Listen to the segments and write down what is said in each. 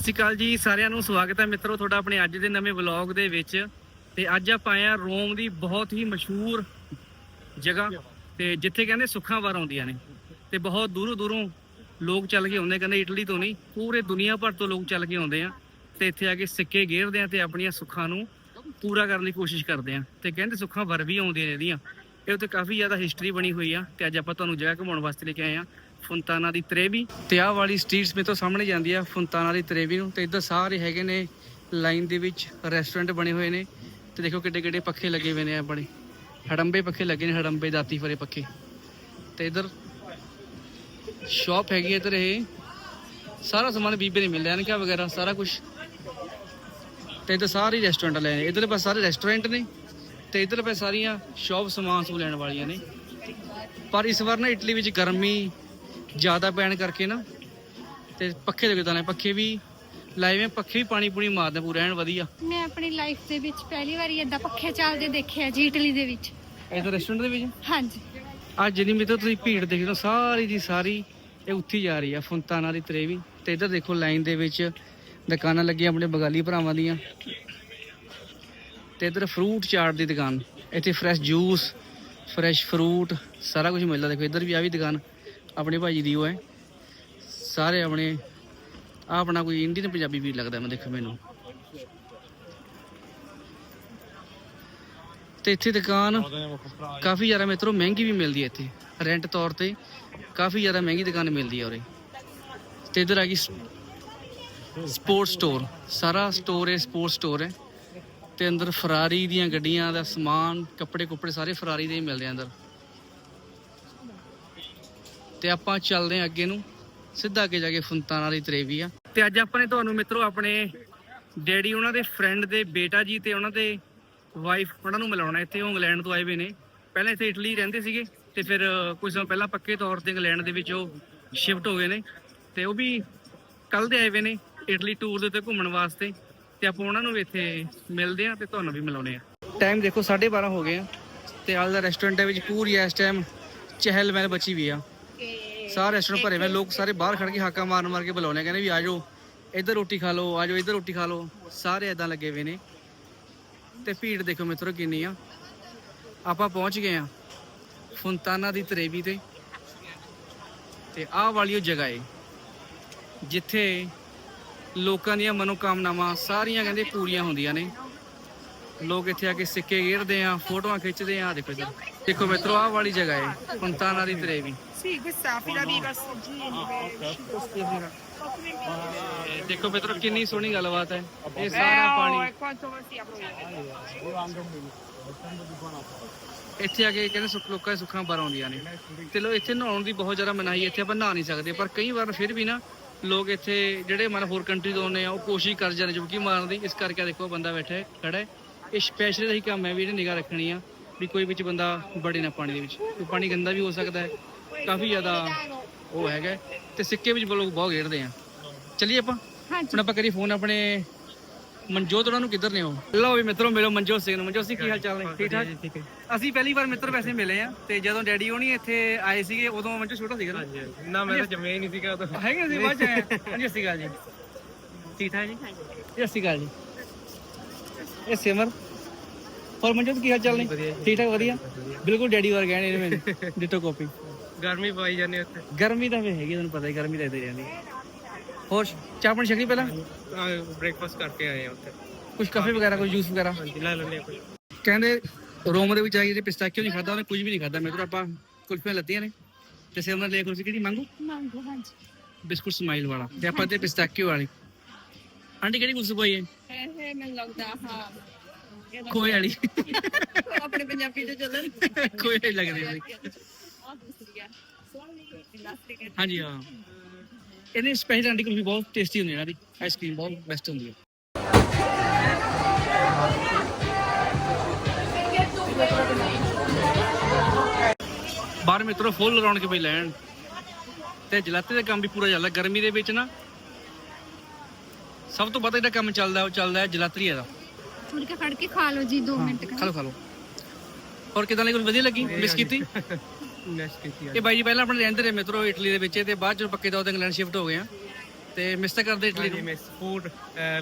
ਸਤਿ ਸ਼੍ਰੀ ਅਕਾਲ ਜੀ, ਸਾਰਿਆਂ ਨੂੰ ਸਵਾਗਤ ਹੈ ਮਿੱਤਰੋ ਤੁਹਾਡਾ ਆਪਣੇ ਅੱਜ ਦੇ ਨਵੇਂ ਵਲੌਗ ਦੇ ਵਿੱਚ। ਤੇ ਅੱਜ ਆਪਾਂ ਆਏ ਆ ਰੋਮ ਦੀ ਬਹੁਤ ਹੀ ਮਸ਼ਹੂਰ ਜਗ੍ਹਾ, ਤੇ ਜਿੱਥੇ ਕਹਿੰਦੇ ਸੁੱਖਾਂ ਵਾਰ ਆਉਂਦੀਆਂ ਨੇ। ਤੇ ਬਹੁਤ ਦੂਰੋਂ ਦੂਰੋਂ ਲੋਕ ਚੱਲ ਕੇ ਆਉਂਦੇ, ਕਹਿੰਦੇ ਇਟਲੀ ਤੋਂ ਨਹੀਂ, ਪੂਰੇ ਦੁਨੀਆ ਭਰ ਤੋਂ ਲੋਕ ਚੱਲ ਕੇ ਆਉਂਦੇ ਆ। ਤੇ ਇੱਥੇ ਆ ਕੇ ਸਿੱਕੇ ਗੇਰਦੇ ਆ ਤੇ ਆਪਣੀਆਂ ਸੁੱਖਾਂ ਨੂੰ ਪੂਰਾ ਕਰਨ ਦੀ ਕੋਸ਼ਿਸ਼ ਕਰਦੇ ਆ। ਤੇ ਕਹਿੰਦੇ ਸੁੱਖਾਂ ਵਰ ਵੀ ਆਉਂਦੀਆਂ ਨੇ ਇਹਦੀਆਂ। ਇਹ ਉੱਤੇ ਕਾਫੀ ਜ਼ਿਆਦਾ ਹਿਸਟਰੀ ਬਣੀ ਹੋਈ ਆ, ਤੇ ਅੱਜ ਆਪਾਂ ਤੁਹਾਨੂੰ ਜਗ੍ਹਾ ਘੁਮਾਉਣ ਵਾਸਤੇ ਲੈ ਕੇ ਆਏ ਆ। ਫੁੰਤਾਨਾ ਦੀ ਤਰੇਵੀ ਤੇ ਆਹ ਵਾਲੀ ਸਟਰੀਟਸ ਮੇ ਤੋਂ ਸਾਹਮਣੇ ਜਾਂਦੀ ਆ ਫੁੰਤਾਨਾ ਦੀ ਤਰੇਵੀ ਨੂੰ ਤੇ ਇੱਧਰ ਸਾਰੇ ਹੈਗੇ ਨੇ ਲਾਈਨ ਦੇ ਵਿੱਚ ਰੈਸਟੋਰੈਂਟ ਬਣੇ ਹੋਏ ਨੇ ਤੇ ਦੇਖੋ ਕਿੱਡੇ ਕਿੱਡੇ ਪੱਖੇ ਲੱਗੇ ਹੋਏ ਨੇ ਆਪਣੇ ਬੜੇ ਹੜੰਬੇ ਪੱਖੇ ਲੱਗੇ ਨੇ, ਹੜੰਬੇ ਦਾਤੀ ਫਰੇ ਪੱਖੇ। ਤੇ ਇੱਧਰ ਸ਼ਾਪ ਹੈਗੀ ਇੱਧਰ ਇਹ। ਸਾਰਾ ਸਮਾਨ ਬੀਬੇ ਨੇ ਮਿਲ ਰਿਹਾ ਕਿਆ ਵਗੈਰਾ, ਸਾਰਾ ਕੁਝ ਤੇ ਇੱਧਰ ਸਾਰੇ ਰੈਸਟੋਰੈਂਟ ਲੈ ਨੇ ਇੱਧਰ ਬਸ ਸਾਰੇ ਰੈਸਟੋਰੈਂਟ ਨੇ ਤੇ ਇੱਧਰ ਪੈ ਸਾਰੀਆਂ ਸ਼ਾਪ ਸਮਾਨ ਸਮੂਹ ਲੈਣ ਵਾਲੀਆਂ ਨੇ। ਪਰ ਇਸ ਵਾਰ ਨਾ ਇਟਲੀ ਵਿੱਚ ਗਰਮੀ ਜ਼ਿਆਦਾ ਪੈਣ ਕਰਕੇ ਨਾ ਤੇ ਪੱਖੇ ਲੱਗੇ ਤਾਂ ਨੇ ਪੱਖੇ ਵੀ ਆ, ਪੱਖੇ ਵੀ ਪਾਣੀ ਪੂਣੀ ਮਾਰਦੇ ਪੂਰਾ ਐਨ ਵਧੀਆ। ਮੈਂ ਆਪਣੀ ਲਾਈਫ ਦੇ ਵਿੱਚ ਪਹਿਲੀ ਵਾਰੀ ਏਦਾਂ ਪੱਖੇ ਚੱਲਦੇ ਦੇਖਿਆ ਜੀ ਇਟਲੀ ਦੇ ਵਿੱਚ। ਇੱਧਰ ਰੈਸਟੋਰੈਂਟ ਦੇ ਵਿੱਚ? ਹਾਂਜੀ। ਅੱਜ ਮੇਰੇ ਤੋਂ ਤੁਸੀਂ ਭੀੜ ਦੇਖ ਰਹੇ ਹੋ ਸਾਰੀ ਦੀ ਸਾਰੀ ਇਹ ਉੱਥੇ ਜਾ ਰਹੀ ਆ ਫੁੰਤਾਨਾ ਦੀ ਤਰੇਵੀ ਤੇ ਇੱਧਰ ਦੇਖੋ ਲਾਈਨ ਦੇ ਵਿੱਚ ਦੁਕਾਨਾਂ ਲੱਗੀਆਂ ਆਪਣੇ ਬਗਾਲੀ ਭਰਾਵਾਂ ਦੀਆਂ। ਤੇ ਇੱਧਰ ਫਰੂਟ ਚਾਟ ਦੀ ਦੁਕਾਨ ਇੱਥੇ ਫਰੈਸ਼ ਜੂਸ ਫਰੈਸ਼ ਫਰੂਟ ਸਾਰਾ ਕੁਝ ਮਿਲਦਾ ਦੇਖੋ ਇੱਧਰ ਵੀ ਆ ਵੀ ਦੁਕਾਨ। ਆਪਣੇ ਭਾਜੀ ਦੀ ਉਹ ਹੈ। ਸਾਰੇ ਆਪਣੇ ਆ ਆਪਣਾ ਕੋਈ ਇੰਡੀਅਨ ਪੰਜਾਬੀ ਵੀ ਲੱਗਦਾ ਮੈਂ ਦੇਖੋ ਮੈਨੂੰ। ਤੇ ਇੱਥੇ ਦੁਕਾਨ ਕਾਫੀ ਜ਼ਿਆਦਾ ਮਿੱਤਰੋ ਮਹਿੰਗੀ ਵੀ ਮਿਲਦੀ ਹੈ ਇੱਥੇ। ਰੈਂਟ ਤੌਰ ਤੇ ਕਾਫੀ ਜ਼ਿਆਦਾ ਮਹਿੰਗੀ ਦੁਕਾਨ ਮਿਲਦੀ ਹੈ ਉਰੇ। ਤੇ ਇਧਰ ਆ ਗਈ ਸਪੋਰਟ ਸਟੋਰ ਸਾਰਾ ਸਟੋਰ ਹੈ ਸਪੋਰਟ ਸਟੋਰ ਹੈ। ਤੇ ਅੰਦਰ ਫਰਾਰੀ ਦੀਆਂ ਗੱਡੀਆਂ ਦਾ ਸਮਾਨ, ਕੱਪੜੇ ਕੁੱਪੜੇ ਸਾਰੇ ਫਰਾਰੀ ਦੇ ਹੀ ਮਿਲਦੇ ਆ ਅੰਦਰ। ਤੇ ਆਪਾਂ ਚੱਲਦੇ ਹਾਂ ਅੱਗੇ ਨੂੰ ਸਿੱਧਾ ਅੱਗੇ ਜਾ ਕੇ ਫੁੰਤਾਨਾ ਦੀ ਤਰੇਵੀ ਆ। ਤੇ ਅੱਜ ਆਪਾਂ ਨੇ ਤੁਹਾਨੂੰ ਮਿੱਤਰੋ ਆਪਣੇ ਡੈਡੀ ਉਹਨਾਂ ਦੇ ਫਰੈਂਡ ਦੇ ਬੇਟਾ ਜੀ ਤੇ ਉਹਨਾਂ ਦੇ ਵਾਈਫ ਉਹਨਾਂ ਨੂੰ ਮਿਲਾਉਣਾ ਇੱਥੇ ਉਹ ਇੰਗਲੈਂਡ ਤੋਂ ਆਏ ਹੋਏ ਨੇ। ਪਹਿਲਾਂ ਇੱਥੇ ਇਟਲੀ ਰਹਿੰਦੇ ਸੀਗੇ ਤੇ ਫਿਰ ਅ, ਕੁਝ ਸਮਾਂ ਪਹਿਲਾਂ ਪੱਕੇ ਤੌਰ ਤੇ ਇੰਗਲੈਂਡ ਦੇ ਵਿੱਚ ਉਹ ਸ਼ਿਫਟ ਹੋ ਗਏ ਨੇ। ਤੇ ਉਹ ਵੀ ਕੱਲ ਦੇ ਆਏ ਹੋਏ ਨੇ ਇਟਲੀ ਟੂਰ ਦੇ ਉੱਤੇ ਘੁੰਮਣ ਵਾਸਤੇ। ਤੇ ਆਪਾਂ ਉਹਨਾਂ ਨੂੰ ਵੀ ਇੱਥੇ ਮਿਲਦੇ ਆ ਤੇ ਤੁਹਾਨੂੰ ਵੀ ਮਿਲਾਉਣੇ ਆ ਟਾਈਮ ਦੇਖੋ 12:30 ਹੋ ਗਏ ਆ ਤੇ ਆਲ ਦਾ ਰੈਸਟੋਰੈਂਟ ਦੇ ਵਿੱਚ ਪੂਰੀ ਇਸ ਟਾਈਮ ਚਹਿਲ ਮਹਿਲ ਬਚੀ ਵੀ ਆ। ਸਾਰੇ ਰੈਸਟੋਰੈਂਟ ਭਰੇ ਹੋਏ ਲੋਕ ਸਾਰੇ ਬਾਹਰ ਖੜ ਕੇ ਹਾਕਾ ਮਾਰ ਮਾਰ ਕੇ ਬੁਲਾਉਣੇ ਕਹਿੰਦੇ ਵੀ ਆ ਜਾਓ ਇੱਧਰ ਰੋਟੀ ਖਾ ਲਓ ਆ ਜਾਓ ਇੱਧਰ ਰੋਟੀ ਖਾ ਲਓ। ਸਾਰੇ ਇਦਾਂ ਲੱਗੇ ਹੋਏ ਨੇ। ਤੇ ਭੀੜ ਦੇਖੋ ਮਿੱਤਰੋ ਕਿੰਨੀ ਆ। ਆਪਾਂ ਪਹੁੰਚ ਗਏ ਆ ਫੁੰਤਾਨਾ ਦੀ ਤਰੇਵੀ ਤੇ। ਤੇ ਆਹ ਵਾਲੀ ਉਹ ਜਗ੍ਹਾ ਏ ਜਿੱਥੇ ਲੋਕਾਂ ਦੀਆਂ ਮਨੋਕਾਮਨਾਵਾਂ ਸਾਰੀਆਂ ਕਹਿੰਦੇ ਪੂਰੀਆਂ ਹੁੰਦੀਆਂ ਨੇ। ਲੋਕ ਇੱਥੇ ਆ ਕੇ ਸਿੱਕੇ ਗੇਰਦੇ ਆ ਫੋਟੋਆਂ ਖਿੱਚਦੇ ਆ ਦੇਖੋ ਇੱਧਰ। ਦੇਖੋ ਮਿੱਤਰੋ ਆਹ ਵਾਲੀ ਜਗ੍ਹਾ ਏ ਫੁੰਤਾਨਾ ਦੀ ਤਰੇਵੀ। Sì, questa è fila viva Sorgini. ਇਹ ਦੇਖੋ ਮਿੱਤਰੋ ਕਿੰਨੀ ਸੋਹਣੀ ਗੱਲਬਾਤ ਹੈ ਇਹ ਸਾਰਾ ਪਾਣੀ। e quanto sia provato. ਇੱਥੇ ਆ ਕੇ ਕਹਿੰਦੇ ਸੁੱਖ ਲੋਕਾਂ ਦੇ ਸੁੱਖਾਂ ਪਰ ਆਉਂਦੀਆਂ ਨੇ। ਤੇ ਲੋ ਇੱਥੇ ਨਹਾਉਣ ਦੀ ਬਹੁਤ ਜ਼ਿਆਦਾ ਮਨਾਹੀ ਹੈ, ਇੱਥੇ ਆਪਾਂ ਨਹਾ ਨਹੀਂ ਸਕਦੇ ਪਰ ਕਈ ਵਾਰ ਫਿਰ ਵੀ ਨਾ ਲੋਕ ਇੱਥੇ ਜਿਹੜੇ ਮਨ ਹੋਰ ਕੰਟਰੀ ਤੋਂ ਆਉਂਦੇ ਆ ਉਹ ਕੋਸ਼ਿਸ਼ ਕਰ ਜਾਂਦੇ ਜੁਬਕੀ ਮਾਰਨ ਦੀ। ਇਸ ਕਰਕੇ ਦੇਖੋ ਬੰਦਾ ਬੈਠਾ ਹੈ ਖੜਾ ਹੈ। ਇਹ ਸਪੈਸ਼ਲ ਦਾ ਹੀ ਕੰਮ ਹੈ ਵੀ ਇਹਨੇ ਨਿਗਾਹ ਰੱਖਣੀ ਆ ਵੀ ਕੋਈ ਵਿੱਚ ਬੰਦਾ ਬੜੇ ਨਾ ਪਾਣੀ ਦੇ ਵਿੱਚ। ਕੋਈ ਪਾਣੀ ਗੰਦਾ ਵੀ ਹੋ ਸਕਦਾ ਹੈ ਕਾਫੀ ਜ਼ਿਆਦਾ ਉਹ ਹੈਗਾ। ਤੇ ਸਿੱਕੇ ਵਿੱਚ ਲੋਕ ਬਹੁਤ ਘੇਰਦੇ ਆ। ਚਲਿਏ ਆਪਾਂ? ਹਾਂਜੀ। ਹੁਣ ਆਪਾਂ ਕਰੀ ਫੋਨ ਆਪਣੇ ਮਨਜੋਤ ਉਹਨਾਂ ਨੂੰ ਕਿੱਧਰ ਨੇ ਉਹ? ਲਓ ਵੀ ਮਿੱਤਰੋ ਮਿਲੋ ਮਨਜੋਤ ਸਿੰਘ ਨੂੰ। ਮਨਜੋਤ ਸਿੰਘ ਕੀ ਹਾਲ ਚਾਲ ਨੇ? ਠੀਕ ਠਾਕ? ਠੀਕ ਹੈ। ਅਸੀਂ ਪਹਿਲੀ ਵਾਰ ਮਿੱਤਰ ਵੈਸੇ ਮਿਲੇ ਆ ਤੇ ਜਦੋਂ ਡੈਡੀ ਹੋਣੀ ਇੱਥੇ ਆਏ ਸੀਗੇ ਉਦੋਂ ਮਨਜੋਤ ਛੋਟਾ ਸੀਗਾ ਨਾ? ਨਾ ਮੈਂ ਤਾਂ ਜੰਮਿਆ ਹੀ ਨਹੀਂ ਸੀਗਾ ਉਦੋਂ। ਹੈਗੇ ਸੀ ਬਾਅਦ ਚ ਆਏ। ਹਾਂਜੀ ਸਤਿ ਸ਼੍ਰੀ ਅਕਾਲ ਜੀ। ਠੀਕ ਠਾਕ ਜੀ? ਸਤਿ ਸ਼੍ਰੀ ਅਕਾਲ ਜੀ। ਇਹ ਸਿਮਰ। ਹੋਰ ਮਨਜੋਤ ਕੀ ਹਾਲ ਚਾਲ ਨੇ। ਠੀਕ ਠਾਕ ਵਧੀਆ? ਬਿਲਕੁਲ ਡੈਡੀ ਵਰ ਗਏ ਨੇ ਇਹਨੇ ਮੈਨੂੰ ਡਿਟੋ ਕਾਪੀ ਗਰਮੀ ਪਾਈ ਜਾਂਦੇ ਉੱਥੇ? ਗਰਮੀ ਤਾਂ ਫੇ ਹੈਗੀ ਤੁਹਾਨੂੰ ਪਤਾ ਹੀ ਗਰਮੀ ਤਾਂ ਇੱਦਾਂ ਹੀ ਰਹਿੰਦੀ। ਹੋਰ ਚਾਹ ਪਾਣੀ ਛਕਣੀ ਪਹਿਲਾਂ? ਬ੍ਰੇਕਫਾਸਟ ਕਰਕੇ ਆਏ ਆ ਉੱਥੇ। ਕੁਝ ਕਾਫੀ ਵਗੈਰਾ ਕੋਈ ਜੂਸ ਵਗੈਰਾ? ਲੈ ਲੈਣੇ ਕੁਝ ਕਹਿੰਦੇ ਰੋਮ ਦੇ ਵਿੱਚ ਆ ਕੇ ਜਿਹੜੇ ਪਿਸਤਾਚੀਓ ਨਹੀਂ ਖਾਦਾ ਉਹਨੇ ਕੁਝ ਵੀ ਨਹੀਂ ਖਾਦਾ ਮੇਰੇ ਤੋਂ ਆਪਾਂ ਕੁਲਫੀਆਂ ਲੱਤੀਆਂ ਨੇ। ਤੇ ਸਿਮਰ ਲੈ ਕੁਲਫੀ ਕਿਹੜੀ ਮੰਗੂ? ਮੰਗੋ ਹਾਂਜੀ। ਬਿਸਕੁਟ ਸਮਾਈਲ ਵਾਲਾ। ਤੇ ਆਪਾਂ ਤੇ ਪਿਸਤਾਚੀਓ ਵਾਲੀ। ਆਂਟੀ ਕਿਹੜੀ ਕੁਲਫੀ ਪਾਈ ਹੈ? ਇਹ ਇਹ ਮੈਨੂੰ ਲੱਗਦਾ ਹਾਂ। ਖੋਏ ਵਾਲੀ। ਆਪਣੇ ਪੰਜਾਬੀ ਚ ਚੱਲਣ। ਖੋਏ ਵਾਲੀ ਲੱਗਦੀ ਹੈ। ਆਹ ਦੂਸਰੀ ਆ। ਸੋਹਣੀ ਇਲਾਸਟਿਕ ਹਾਂਜੀ ਹਾਂ। ਇਹਨੇ ਸਪੈਸ਼ਲ ਆਂਟੀ ਕੁਲਫੀ ਬਹੁਤ ਟੇਸਟੀ ਹੁੰਦੀ ਹੈ ਇਹਨਾਂ ਦੀ। ਆਈਸਕ੍ਰੀਮ ਬਹੁਤ ਬੈਸਟ ਹੁੰਦੀ ਹੈ। ਬਾਹਰ ਮਿੱਤਰੋ ਫੁੱਲ ਰੌਣਕ ਪਈ ਲੈਣ। ਤੇ ਜਲਾਤੇ ਦਾ ਕੰਮ ਵੀ ਪੂਰਾ ਚੱਲਦਾ। ਗਰਮੀ ਦੇ ਵਿੱਚ ਨਾ ਸਭ ਤੋਂ ਵੱਧ ਜਿਹੜਾ ਕੰਮ ਚੱਲਦਾ ਉਹ ਚੱਲਦਾ ਹੈ ਜਲਾਤਰੀਆ ਦਾ ਥੋੜੀ ਕੇ ਖੜ ਕੇ ਖਾ ਲਓ ਜੀ 2 ਮਿੰਟ ਖਾ ਲਓ ਖਾ ਲਓ। ਹੋਰ ਕਿਦਾਂ ਲੱਗੀ? ਵਧੀਆ ਲੱਗੀ? ਮਿਸ ਕੀਤੀ? ਨੈਕਸਟ ਕੀਤੀ ਇਹ ਬਾਈ ਜੀ ਪਹਿਲਾਂ ਆਪਣੇ ਰਹਿੰਦੇ ਰਹੇ ਮਿੱਤਰੋ ਇਟਲੀ ਦੇ ਵਿੱਚ ਤੇ ਬਾਅਦ ਚ ਪੱਕੇ ਤੌਰ ਤੇ ਇੰਗਲੈਂਡ ਸ਼ਿਫਟ ਹੋ ਗਏ ਆ। ਤੇ ਮਿਸ ਤਾਂ ਕਰਦੇ ਇਟਲੀ ਹਾਂਜੀ ਨੂੰ। ਮਿਸ ਫੂਡ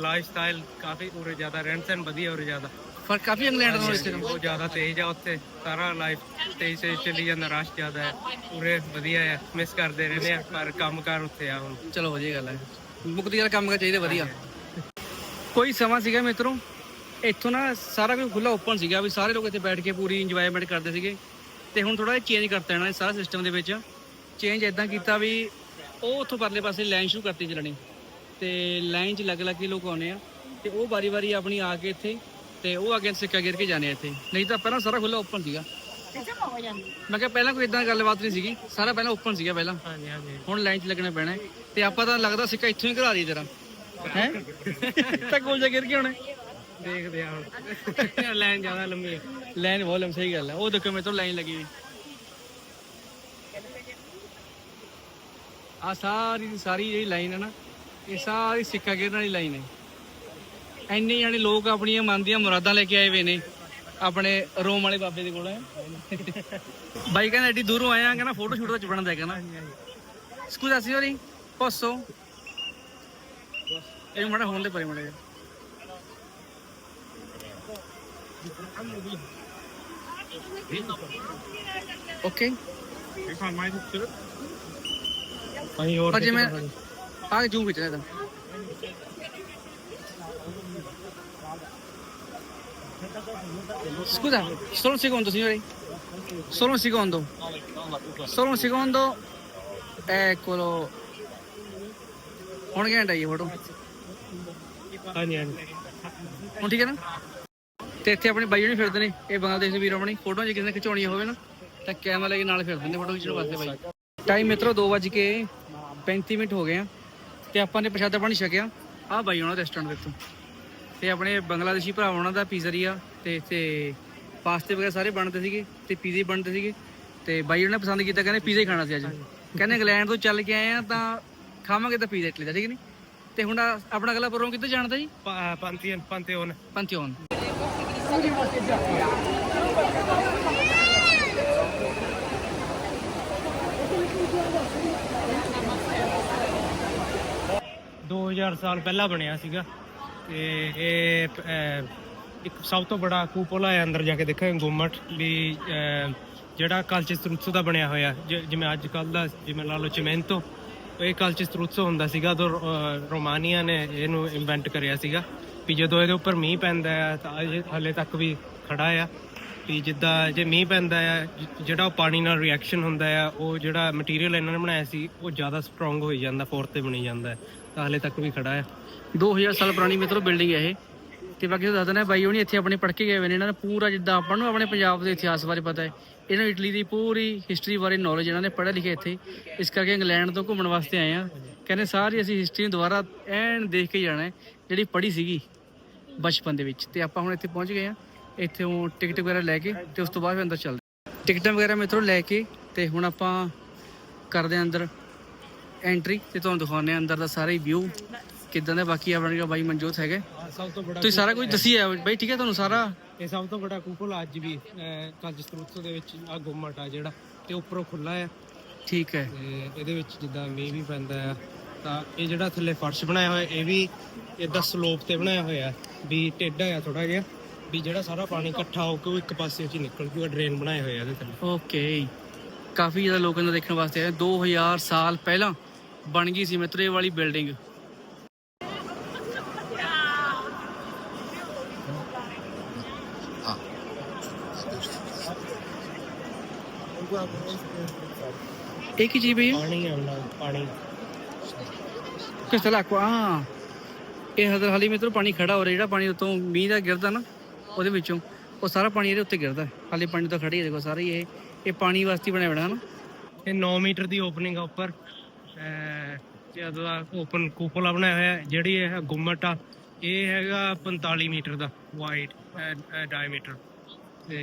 ਲਾਈਫ ਸਟਾਈਲ ਕਾਫੀ ਉਰੇ ਜ਼ਿਆਦਾ ਰਹਿਣ ਸਹਿਣ ਵਧੀਆ ਉਰੇ ਜ਼ਿਆਦਾ। ਫ਼ਰਕ ਕਾਫੀ ਇੰਗਲੈਂਡ ਨਾਲੋਂ ਦਾ ਬਹੁਤ ਜ਼ਿਆਦਾ ਤੇਜ਼ ਆ ਉੱਥੇ। ਸਾਰਾ ਲਾਈਫ ਤੇਜ਼ ਤੇਜ਼ ਚੱਲੀ ਜਾਂਦਾ ਰਸ਼ ਜ਼ਿਆਦਾ ਹੈ। ਉਰੇ ਵਧੀਆ ਹੈ ਮਿਸ ਕਰਦੇ ਰਹਿੰਦੇ ਆ ਪਰ ਕੰਮ ਕਾਰ ਉੱਥੇ ਆ ਹੁਣ। ਚਲੋ ਵਧੀਆ ਗੱਲ ਹੈ। ਮੁਕਤੀ ਵਾਲਾ ਕੰਮ ਕਰ ਚਾਹੀਦਾ ਵਧੀਆ। ਕੋਈ ਸਮਾਂ ਸੀਗਾ ਮਿੱਤਰੋ? ਇੱਥੋਂ ਨਾ ਸਾਰਾ ਕੁਝ ਖੁੱਲਾ ਓਪਨ ਸੀਗਾ ਵੀ ਸਾਰੇ ਲੋਕ ਇੱਥੇ ਬੈਠ ਕੇ ਪੂਰੀ ਇੰਜੋਇਮੈਂਟ ਕਰਦੇ ਸੀਗੇ। ਤੇ ਹੁਣ ਥੋੜਾ ਜਿਹਾ ਚੇਂਜ ਕਰਤਾ ਇਹਨਾਂ ਨੇ ਸਾਰਾ ਸਿਸਟਮ ਦੇ ਵਿੱਚ। ਚੇਂਜ ਇਦਾਂ ਕੀਤਾ ਵੀ ਉਹ ਉੱਥੋਂ ਪਰਲੇ ਪਾਸੇ ਲਾਈਨ ਸ਼ੁਰੂ ਕਰਤੀ ਚੱਲਣੀ। ਤੇ ਲਾਈਨ 'ਚ ਲੱਗ ਲੱਗ ਕੇ ਲੋਕ ਆਉਣੇ ਆ। ਤੇ ਉਹ ਵਾਰੀ-ਵਾਰੀ ਆਪਣੀ ਆ ਕੇ ਇੱਥੇ ਤੇ ਉਹ ਅੱਗੇ ਸਿੱਕਾ ਗਿਰ ਕੇ ਜਾਣੇ ਆ ਇੱਥੇ। ਨਹੀਂ ਤਾਂ ਪਹਿਲਾਂ ਸਾਰਾ ਖੁੱਲਾ ਓਪਨ ਸੀਗਾ। ਮੈਂ ਕਿਹਾ ਪਹਿਲਾਂ ਕੋਈ ਇਦਾਂ ਗੱਲਬਾਤ ਨਹੀਂ ਸੀਗੀ। ਸਾਰਾ ਪਹਿਲਾਂ ਓਪਨ ਸੀਗਾ ਪਹਿਲਾਂ। ਹਾਂਜੀ ਹਾਂਜੀ। ਹੁਣ ਲਾਈਨ 'ਚ ਲੱਗਣਾ ਪੈਣਾ ਹੈ। ਤੇ ਆਪਾਂ ਤਾਂ ਲੱਗਦਾ ਸਿੱਕਾ ਇੱਥੋਂ ਹੀ ਘਰਾ ਦੀ ਤੇਰਾ। ਹੈ? ਤਾਂ ਗੋਲ ਜਾ ਗਿਰ ਕੇ ਹੁਣ। ਦੇਖਦੇ ਆ ਹੁਣ। ਲਾਈਨ ਜ਼ਿਆਦਾ ਲੰਮੀ ਹੈ ਲਾਈਨ ਬਹੁਤ ਲੰਮੀ ਸਹੀ ਗੱਲ ਹੈ ਉਹ ਦੇਖੋ ਮੇਰੇ ਤੋਂ ਲਾਈਨ ਲੱਗੀ ਹੋਈ। ਆ ਸਾਰੀ ਦੀ ਸਾਰੀ ਜਿਹੜੀ ਲਾਈਨ ਹੈ ਨਾ ਇਹ ਸਾਰੀ ਸਿੱਕਾ ਗਿਰਨ ਵਾਲੀ ਲਾਈਨ ਹੈ ਇੰਨੇ ਜਾਣੇ ਲੋਕ ਆਪਣੀਆਂ ਮਨ ਦੀਆਂ ਮੁਰਾਦਾਂ ਲੈ ਕੇ ਆਏ ਹੋਏ ਨੇ ਆਪਣੇ ਰੋਮ ਵਾਲੇ ਬਾਬੇ ਦੇ ਕੋਲ। ਬਾਈ ਕਹਿੰਦਾ ਐਡੀ ਦੂਰੋਂ ਆਇਆ ਕਹਿੰਦਾ ਫੋਟੋ ਸ਼ੂਟ ਦਾ ਚੁਪਣਾ ਦਾ ਕਹਿੰਦਾ Scusa signori, posso? ਇਹ ਮੜਾ ਹੋਣ ਦੇ ਪਰੇ ਮੜਾ ਓਕੇ ਅਸੀਂ ਹੋਰ ਪਰ ਜੇ ਮੈਂ ਆ ਜੂ ਵਿੱਚ ਰਹਿਦਾ Scusa, solo un secondo, signori. Solo un secondo. Solo un secondo. Eccolo. ਹੁਣ ਘੰਟਾ ਇਹ ਫੋਟੋ? ਹਾਂਜੀ ਹਾਂਜੀ। ਹੁਣ ਠੀਕ ਹੈ ਨਾ? ਤੇ ਇੱਥੇ ਆਪਣੇ ਬਾਈ ਜਣੇ ਫਿਰਦੇ ਨੇ ਇਹ ਬੰਗਲਾਦੇਸ਼ ਦੇ ਵੀਰ ਆਪਣੀ ਫੋਟੋ ਜੇ ਕਿਸੇ ਨੇ ਖਿਚਾਉਣੀ ਹੋਵੇ ਨਾ ਤਾਂ ਕੈਮਰਾ ਲੈ ਕੇ ਨਾਲ ਫਿਰਦੇ ਨੇ ਫੋਟੋ ਖਿਚਣ ਵਾਸਤੇ ਬਾਈ। ਟਾਈਮ ਮਿੱਤਰੋ 2 ਵਜ ਕੇ 35 ਮਿੰਟ ਹੋ ਗਏ ਆ ਤੇ ਆਪਾਂ ਨੇ ਪ੍ਰਸ਼ਾਦਾ ਪਾਣੀ ਛਕਿਆ। ਆ ਬਾਈ ਉਹਨਾਂ ਰੈਸਟੋਰੈਂਟ ਦੇ ਤੋਂ ਤੇ ਆਪਣੇ ਬੰਗਲਾਦੇਸ਼ੀ ਭਰਾ ਉਹਨਾਂ ਦਾ ਪੀਜ਼ਰੀਆ ਤੇ ਇੱਥੇ ਪਾਸਤੇ ਵਗੈਰਾ ਸਾਰੇ ਬਣਦੇ ਸੀਗੇ ਤੇ ਪੀਜ਼ੇ ਬਣਦੇ ਸੀਗੇ। ਤੇ ਬਾਈ ਉਹਨਾਂ ਨੇ ਪਸੰਦ ਕੀਤਾ ਕਹਿੰਦੇ ਪੀਜ਼ਾ ਹੀ ਖਾਣਾ ਸੀ ਅੱਜ। ਕਹਿੰਦੇ ਇੰਗਲੈਂਡ ਤੋਂ ਚੱਲ ਕੇ ਆਏ ਆ ਤਾਂ ਖਾਵਾਂਗੇ ਤਾਂ ਪੀਜ਼ਾ ਇਟਲੀ ਦਾ ਠੀਕ ਨਹੀਂ? ਤੇ ਹੁਣ ਆਪਣਾ ਅਗਲਾ ਪ੍ਰੋਗਰਾਮ ਕਿੱਥੇ ਜਾਣ ਦਾ ਜੀ? ਪੰਥੀਅਨ ਪੰਥੀਓਨ। ਪੰਥਿਓਨ। ਦੋ 2000 ਸਾਲ ਪਹਿਲਾਂ ਬਣਿਆ ਸੀਗਾ ਤੇ ਇਹ ਇੱਕ ਸਭ ਤੋਂ ਬੜਾ ਕੂਪੋਲਾ ਹੈ ਅੰਦਰ ਜਾ ਕੇ ਦੇਖਾਂਗੇ ਗੁੰਮਟ ਵੀ ਜਿਹੜਾ ਕਲਚਰ ਸਰੂਤਸੋ ਦਾ ਬਣਿਆ ਹੋਇਆ ਜਿਵੇਂ ਅੱਜ ਕੱਲ ਦਾ ਜਿਵੇਂ ਲਾ ਲਓ ਚਿਮੈਂਤੋ ਇਹ ਕਲਚਰ ਸਰੂਤਸੋ ਹੁੰਦਾ ਸੀਗਾ, ਉਦੋਂ ਰੋਮਾਨੀਆ ਨੇ ਇਹਨੂੰ ਇਨਵੈਂਟ ਕਰਿਆ ਸੀਗਾ ਵੀ ਜਦੋਂ ਇਹਦੇ ਉੱਪਰ ਮੀਂਹ ਪੈਂਦਾ ਆ, ਤਾਂ ਇਹ ਹਲੇ ਤੱਕ ਵੀ ਖੜਾ ਆ ਵੀ ਜਿੱਦਾਂ ਜੇ ਮੀਂਹ ਪੈਂਦਾ ਆ ਜਿਹੜਾ ਉਹ ਪਾਣੀ ਨਾਲ ਰਿਐਕਸ਼ਨ ਹੁੰਦਾ ਆ, ਉਹ ਜਿਹੜਾ ਮਟੀਰੀਅਲ ਇਹਨਾਂ ਨੇ ਬਣਾਇਆ ਸੀ, ਉਹ ਜ਼ਿਆਦਾ ਸਟਰੋਂਗ ਹੋਈ ਜਾਂਦਾ ਫੋਰਸ ਤੇ ਬਣੀ ਜਾਂਦਾ, ਤਾਂ ਹਲੇ ਤੱਕ ਵੀ ਖੜਾ ਆ। 2000 ਸਾਲ ਪੁਰਾਣੀ ਮਿੱਤਰੋ ਬਿਲਡਿੰਗ ਹੈ ਇਹ। ਤੇ ਬਾਕੀ ਉਹ ਦੱਸਦੇ ਨੇ ਬਾਈ ਹੁਣੀ ਇੱਥੇ ਆਪਣੇ ਪੜ੍ਹ ਕੇ ਗਏ ਹੋਏ ਨੇ, ਇਹਨਾਂ ਨੇ ਪੂਰਾ ਜਿੱਦਾਂ ਆਪਾਂ ਨੂੰ ਆਪਣੇ ਪੰਜਾਬ ਦੇ ਇਤਿਹਾਸ ਬਾਰੇ ਪਤਾ ਹੈ। ਇਹਨਾਂ ਨੂੰ ਇਟਲੀ ਦੀ ਪੂਰੀ ਹਿਸਟਰੀ ਬਾਰੇ ਨੌਲੇਜ ਇਹਨਾਂ ਨੇ ਪੜ੍ਹਿਆ ਲਿਖਿਆ ਇੱਥੇ। ਇਸ ਕਰਕੇ ਇੰਗਲੈਂਡ ਤੋਂ ਘੁੰਮਣ ਵਾਸਤੇ ਆਏ ਆ ਕਹਿੰਦੇ ਸਾਰੀ ਅਸੀਂ ਹਿਸਟਰੀ ਨੂੰ ਦੁਬਾਰਾ ਐਨ ਦੇਖ ਕੇ ਜਾਣਾ ਜਿਹੜੀ ਪੜ੍ਹੀ ਸੀਗੀ ਬਚਪਨ ਦੇ ਵਿੱਚ। ਤੇ ਆਪਾਂ ਹੁਣ ਇੱਥੇ ਪਹੁੰਚ ਗਏ ਆ ਇੱਥੇ ਉਹ ਟਿਕਟ ਵਗੈਰਾ ਲੈ ਕੇ ਤੇ ਉਸ ਤੋਂ ਬਾਅਦ ਫਿਰ ਅੰਦਰ ਚੱਲਦੇ ਹਾਂ। ਟਿਕਟਾਂ ਵਗੈਰਾ ਮਿੱਤਰੋ ਲੈ ਕੇ ਤੇ ਹੁਣ ਆਪਾਂ ਕਰਦੇ ਹਾਂ ਅੰਦਰ ਐਂਟਰੀ ਤੇ ਤੁਹਾਨੂੰ ਦਿਖਾਉਂਦੇ ਹਾਂ ਅੰਦਰ ਦਾ ਸਾਰਾ ਹੀ ਵਿਊ ਕਿਦਾਂ ਦਾ ਬਾਕੀ ਆਪਣਾ ਜਿਹੜਾ ਬਾਈ ਮਨਜੋਤ ਹੈਗਾ। ਸਭ ਤੋਂ ਬੜਾ ਤੁਸੀਂ ਸਾਰਾ ਕੁਝ ਦੱਸੀ ਆ ਬਾਈ ਠੀਕ ਹੈ ਤੁਹਾਨੂੰ ਸਾਰਾ? ਇਹ ਸਭ ਤੋਂ ਵੱਡਾ ਕੂਪਲ ਅੱਜ ਵੀ ਕੱਜ ਸਰੂਤਸੋ ਦੇ ਵਿੱਚ ਆ ਗੁੰਮਟ ਆ ਜਿਹੜਾ ਤੇ ਉੱਪਰੋਂ ਖੁੱਲਾ ਆ। ਠੀਕ ਹੈ। ਤੇ ਇਹਦੇ ਵਿੱਚ ਜਿੱਦਾਂ ਮੀਂਹ ਵੀ ਪੈਂਦਾ ਆ ਤਾਂ ਇਹ ਜਿਹੜਾ ਥੱਲੇ ਫਰਸ਼ ਬਣਾਇਆ ਹੋਇਆ ਇਹ ਵੀ ਇਦਾਂ ਸਲੋਪ ਤੇ ਬਣਾਇਆ ਹੋਇਆ ਵੀ ਟੇਢਾ ਆ ਥੋੜਾ ਜਿਹਾ ਵੀ ਜਿਹੜਾ ਸਾਰਾ ਪਾਣੀ ਇਕੱਠਾ ਹੋ ਕੇ ਉਹ ਇੱਕ ਪਾਸੇ 'ਚ ਹੀ ਨਿਕਲ ਜੂਗਾ ਡਰੇਨ ਬਣਾਏ ਹੋਏ ਆ ਇਹਦੇ ਥੱਲੇ। ਓਕੇ। ਕਾਫੀ ਜ਼ਿਆਦਾ ਲੋਕਾਂ ਦਾ ਦੇਖਣ ਵਾਸਤੇ ਆਏ 2000 ਸਾਲ ਪਹਿਲਾਂ ਬਣ ਗਈ ਸੀ ਮਿੱਤਰੋ ਵਾਲੀ ਬਿਲਡਿੰਗ। ਇਹ ਕੀ ਚੀਜ਼ ਭਈ ਪਾਣੀ ਆਉਂਦਾ ਪਾਣੀ। ਕਿਸ ਤਰ੍ਹਾਂ ਕੋ ਆ ਇਹ ਹਦਰ ਹਾਲੀ ਮਿੱਤਰੋ ਪਾਣੀ ਖੜਾ ਹੋ ਰਿਹਾ ਜਿਹੜਾ ਪਾਣੀ ਉਤੋਂ ਮੀਂਹ ਦਾ ਗਿਰਦਾ ਨਾ ਉਹਦੇ ਵਿੱਚੋਂ ਉਹ ਸਾਰਾ ਪਾਣੀ ਇਹਦੇ ਉੱਤੇ ਗਿਰਦਾ। ਹਾਲੇ ਪਾਣੀ ਤਾਂ ਖੜੀ ਹੈ ਦੇਖੋ ਸਾਰਾ ਇਹ ਇਹ ਪਾਣੀ ਵਾਸਤੇ ਬਣਿਆ ਹੋਣਾ ਹਨਾ ਇਹ 9 ਮੀਟਰ ਦੀ ਓਪਨਿੰਗ ਆ ਉੱਪਰ। ਜਦੋਂ ਆ ਓਪਨ ਕੂਪਲਾ ਬਣਾਇਆ ਹੋਇਆ ਜਿਹੜੀ ਇਹ ਗੁੰਮਟ ਆ ਇਹ ਹੈਗਾ 45 ਮੀਟਰ ਦਾ ਵਾਈਡ ਡਾਇਮੀਟਰ ਤੇ